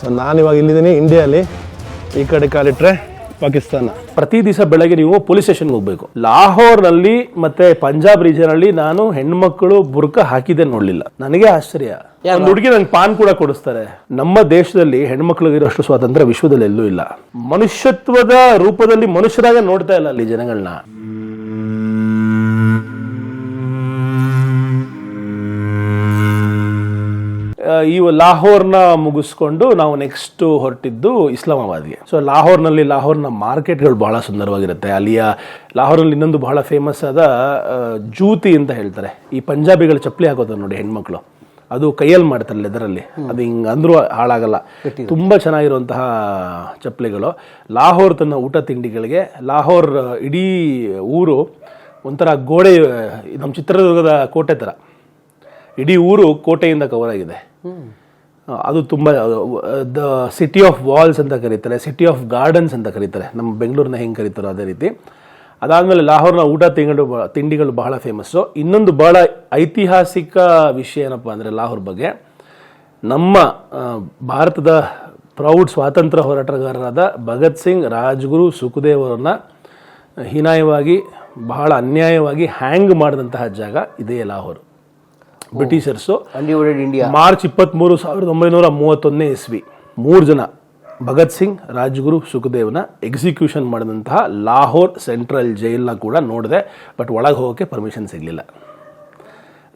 So ನಾನಿವಾಗ ಇಲ್ಲಿದ್ದೀನಿ ಇಂಡಿಯಾಲಿ ಈ ಕಡೆ ಕಾಲಿಟ್ರೆ ಪಾಕಿಸ್ತಾನ. ಪ್ರತಿ ದಿವಸ ಬೆಳಗ್ಗೆ ನೀವು ಪೊಲೀಸ್ ಸ್ಟೇಷನ್ಗೆ ಹೋಗ್ಬೇಕು. ಲಾಹೋರ್ನಲ್ಲಿ ಮತ್ತೆ ಪಂಜಾಬ್ ರೀಜನ್ ಅಲ್ಲಿ ನಾನು ಹೆಣ್ಮಕ್ಳು ಬುರ್ಕ ಹಾಕಿದೆ ನೋಡ್ಲಿಲ್ಲ. ನನಗೆ ಆಶ್ಚರ್ಯ. ಒಂದು ಹುಡುಗಿ ನಂಗೆ ಪಾನ್ ಕೂಡ ಕೊಡಿಸ್ತಾರೆ. ನಮ್ಮ ದೇಶದಲ್ಲಿ ಹೆಣ್ಮಕ್ಳಿಗೆ ಇರೋಷ್ಟು ಸ್ವಾತಂತ್ರ್ಯ ವಿಶ್ವದಲ್ಲಿ ಎಲ್ಲೂ ಇಲ್ಲ. ಮನುಷ್ಯತ್ವದ ರೂಪದಲ್ಲಿ ಮನುಷ್ಯರಾಗ ನೋಡ್ತಾ ಇಲ್ಲ ಅಲ್ಲಿ ಜನಗಳನ್ನ ಈ ಲಾಹೋರ್ನ ಮುಗಿಸ್ಕೊಂಡು ನಾವು ನೆಕ್ಸ್ಟ್ ಹೊರಟಿದ್ದು ಇಸ್ಲಾಮಾಬಾದ್ಗೆ. ಸೊ ಲಾಹೋರ್ನಲ್ಲಿ ಲಾಹೋರ್ನ ಮಾರ್ಕೆಟ್ಗಳು ಬಹಳ ಸುಂದರವಾಗಿರುತ್ತೆ. ಅಲ್ಲಿಯ ಲಾಹೋರ್ನಲ್ಲಿ ಇನ್ನೊಂದು ಬಹಳ ಫೇಮಸ್ ಆದ ಜೂತಿ ಅಂತ ಹೇಳ್ತಾರೆ. ಈ ಪಂಜಾಬಿಗಳು ಚಪ್ಪಲಿ ಹಾಕೋತಾರೆ ನೋಡಿ ಹೆಣ್ಮಕ್ಳು. ಅದು ಕೈಯಲ್ಲಿ ಮಾಡ್ತಾರೆ ಲೆದರಲ್ಲಿ ಅದು ಹಿಂಗೆ ಅಂದ್ರೂ ಹಾಳಾಗಲ್ಲ. ತುಂಬ ಚೆನ್ನಾಗಿರುವಂತಹ ಚಪ್ಪಲಿಗಳು. ಲಾಹೋರ್ ತನ್ನ ಊಟ ತಿಂಡಿಗಳಿಗೆ ಲಾಹೋರ್ ಇಡೀ ಊರು ಒಂಥರ ಗೋಡೆ ನಮ್ಮ ಚಿತ್ರದುರ್ಗದ ಕೋಟೆ ಥರ ಇಡೀ ಊರು ಕೋಟೆಯಿಂದ ಕವರ್ ಆಗಿದೆ. ಅದು ತುಂಬ ದ ಸಿಟಿ ಆಫ್ ವಾಲ್ಸ್ ಅಂತ ಕರೀತಾರೆ ಸಿಟಿ ಆಫ್ ಗಾರ್ಡನ್ಸ್ ಅಂತ ಕರೀತಾರೆ. ನಮ್ಮ ಬೆಂಗಳೂರಿನ ಹೆಂಗೆ ಕರೀತಾರೋ ಅದೇ ರೀತಿ. ಅದಾದಮೇಲೆ ಲಾಹೋರ್ನ ಊಟ ತಿಂಗಳು, ತಿಂಡಿಗಳು ಬಹಳ ಫೇಮಸ್ಸು ಇನ್ನೊಂದು ಬಹಳ ಐತಿಹಾಸಿಕ ವಿಷಯ ಏನಪ್ಪ ಅಂದರೆ ಲಾಹೋರ್ ಬಗ್ಗೆ. ನಮ್ಮ ಭಾರತದ ಪ್ರೌಢ ಸ್ವಾತಂತ್ರ್ಯ ಹೋರಾಟಗಾರರಾದ ಭಗತ್ ಸಿಂಗ್, ರಾಜ್ಗುರು ಸುಖದೇವ್ ಅವರನ್ನ ಹೀನಾಯವಾಗಿ, ಬಹಳ ಅನ್ಯಾಯವಾಗಿ ಹ್ಯಾಂಗ್ ಮಾಡಿದಂತಹ ಜಾಗ ಇದೇ ಲಾಹೋರ್. ಬ್ರಿಟಿಷರ್ಸು. ಇಂಡಿಯಾ ಮಾರ್ಚ್ ಇಪ್ಪತ್ತ್ಮೂರು ಸಾವಿರದ ಒಂಬೈನೂರ ಮೂವತ್ತೊಂದನೇ ಇಸ್ವಿ ಮೂರು ಜನ ಭಗತ್ ಸಿಂಗ್ ರಾಜ್ಗುರು ಸುಖದೇವ್ನ ಎಕ್ಸಿಕ್ಯೂಷನ್ ಮಾಡಿದಂತಹ ಲಾಹೋರ್ ಸೆಂಟ್ರಲ್ ಜೈಲ್ನ ಕೂಡ ನೋಡಿದೆ ಬಟ್ ಒಳಗೆ ಹೋಗೋಕ್ಕೆ ಪರ್ಮಿಷನ್ ಸಿಗಲಿಲ್ಲ.